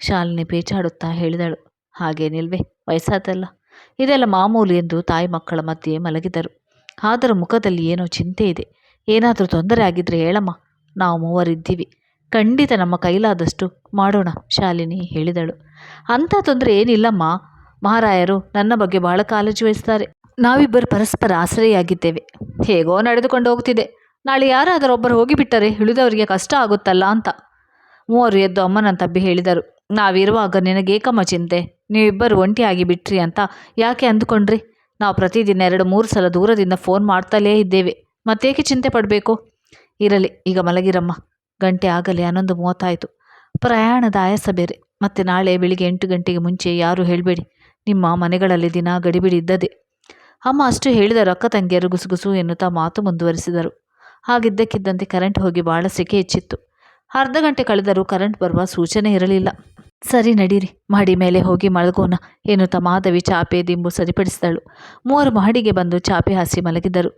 [SPEAKER 1] ಶಾಲಿನಿ ಪೇಚಾಡುತ್ತಾ ಹೇಳಿದಳು. ಹಾಗೇನಿಲ್ವೇ ವಯಸ್ಸಾದಲ್ಲ ಇದೆಲ್ಲ ಮಾಮೂಲಿ ಎಂದು ತಾಯಿ ಮಕ್ಕಳ ಮಧ್ಯೆ ಮಲಗಿದರು. ಆದರೂ ಮುಖದಲ್ಲಿ ಏನೋ ಚಿಂತೆ ಇದೆ. ಏನಾದರೂ ತೊಂದರೆ ಆಗಿದ್ರೆ ಹೇಳಮ್ಮ. ನಾವು ಮೂವರಿದ್ದೀವಿ. ಖಂಡಿತ ನಮ್ಮ ಕೈಲಾದಷ್ಟು ಮಾಡೋಣ, ಶಾಲಿನಿ ಹೇಳಿದಳು. ಅಂಥ ತೊಂದರೆ ಏನಿಲ್ಲಮ್ಮ. ಮಹಾರಾಯರು ನನ್ನ ಬಗ್ಗೆ ಬಹಳ ಕಾಳಜಿ ವಹಿಸ್ತಾರೆ. ನಾವಿಬ್ಬರು ಪರಸ್ಪರ ಆಶ್ರಯಾಗಿದ್ದೇವೆ ಹೇಗೋ ನಡೆದುಕೊಂಡು ಹೋಗ್ತಿದೆ. ನಾಳೆ ಯಾರಾದರೂ ಒಬ್ಬರು ಹೋಗಿಬಿಟ್ಟರೆ ಉಳಿದವರಿಗೆ ಕಷ್ಟ ಆಗುತ್ತಲ್ಲ ಅಂತ. ಮೂವರು ಎದ್ದು ಅಮ್ಮನ ತಬ್ಬಿ ಹೇಳಿದರು. ನಾವಿರುವಾಗ ನಿನಗೇಕಮ್ಮ ಚಿಂತೆ. ನೀವಿಬ್ಬರು ಒಂಟಿಯಾಗಿ ಬಿಟ್ರಿ ಅಂತ ಯಾಕೆ ಅಂದುಕೊಂಡ್ರಿ? ನಾವು ಪ್ರತಿದಿನ ಎರಡು ಮೂರು ಸಲ ದೂರದಿಂದ ಫೋನ್ ಮಾಡ್ತಲೇ ಇದ್ದೇವೆ. ಮತ್ತೇಕೆ ಚಿಂತೆ ಪಡಬೇಕು? ಇರಲಿ, ಈಗ ಮಲಗಿರಮ್ಮ. ಗಂಟೆ ಆಗಲೇ ಹನ್ನೊಂದು ಮೂವತ್ತಾಯಿತು. ಪ್ರಯಾಣದ ಆಯಾಸ ಬೇರೆ. ಮತ್ತೆ ನಾಳೆ ಬೆಳಿಗ್ಗೆ ಎಂಟು ಗಂಟೆಗೆ ಮುಂಚೆ ಯಾರೂ ಹೇಳಬೇಡಿ. ನಿಮ್ಮ ಮನೆಗಳಲ್ಲಿ ದಿನ ಗಡಿಬಿಡಿ ಇದ್ದದೆ ಅಮ್ಮ ಅಷ್ಟು ಹೇಳಿದ ರೊಕ್ಕ ತಂಗಿಯರು ಗುಸುಗುಸು ಎನ್ನುತ್ತಾ ಮಾತು ಮುಂದುವರಿಸಿದರು. ಹಾಗಿದ್ದಕ್ಕಿದ್ದಂತೆ ಕರೆಂಟ್ ಹೋಗಿ ಭಾಳ ಸೆಕೆ ಹೆಚ್ಚಿತ್ತು. ಅರ್ಧ ಗಂಟೆ ಕಳೆದರೂ ಕರೆಂಟ್ ಬರುವ ಸೂಚನೆ ಇರಲಿಲ್ಲ. ಸರಿ ನಡೀರಿ ಮಹಡಿ ಮೇಲೆ ಹೋಗಿ ಮಲಗೋಣ ಎನ್ನುತ್ತಾ ಮಾಧವಿ ಚಾಪೆ ದಿಂಬು ಸರಿಪಡಿಸಿದಳು. ಮೂವರು ಮಹಡಿಗೆ ಬಂದು ಚಾಪೆ ಹಾಸಿ ಮಲಗಿದರು.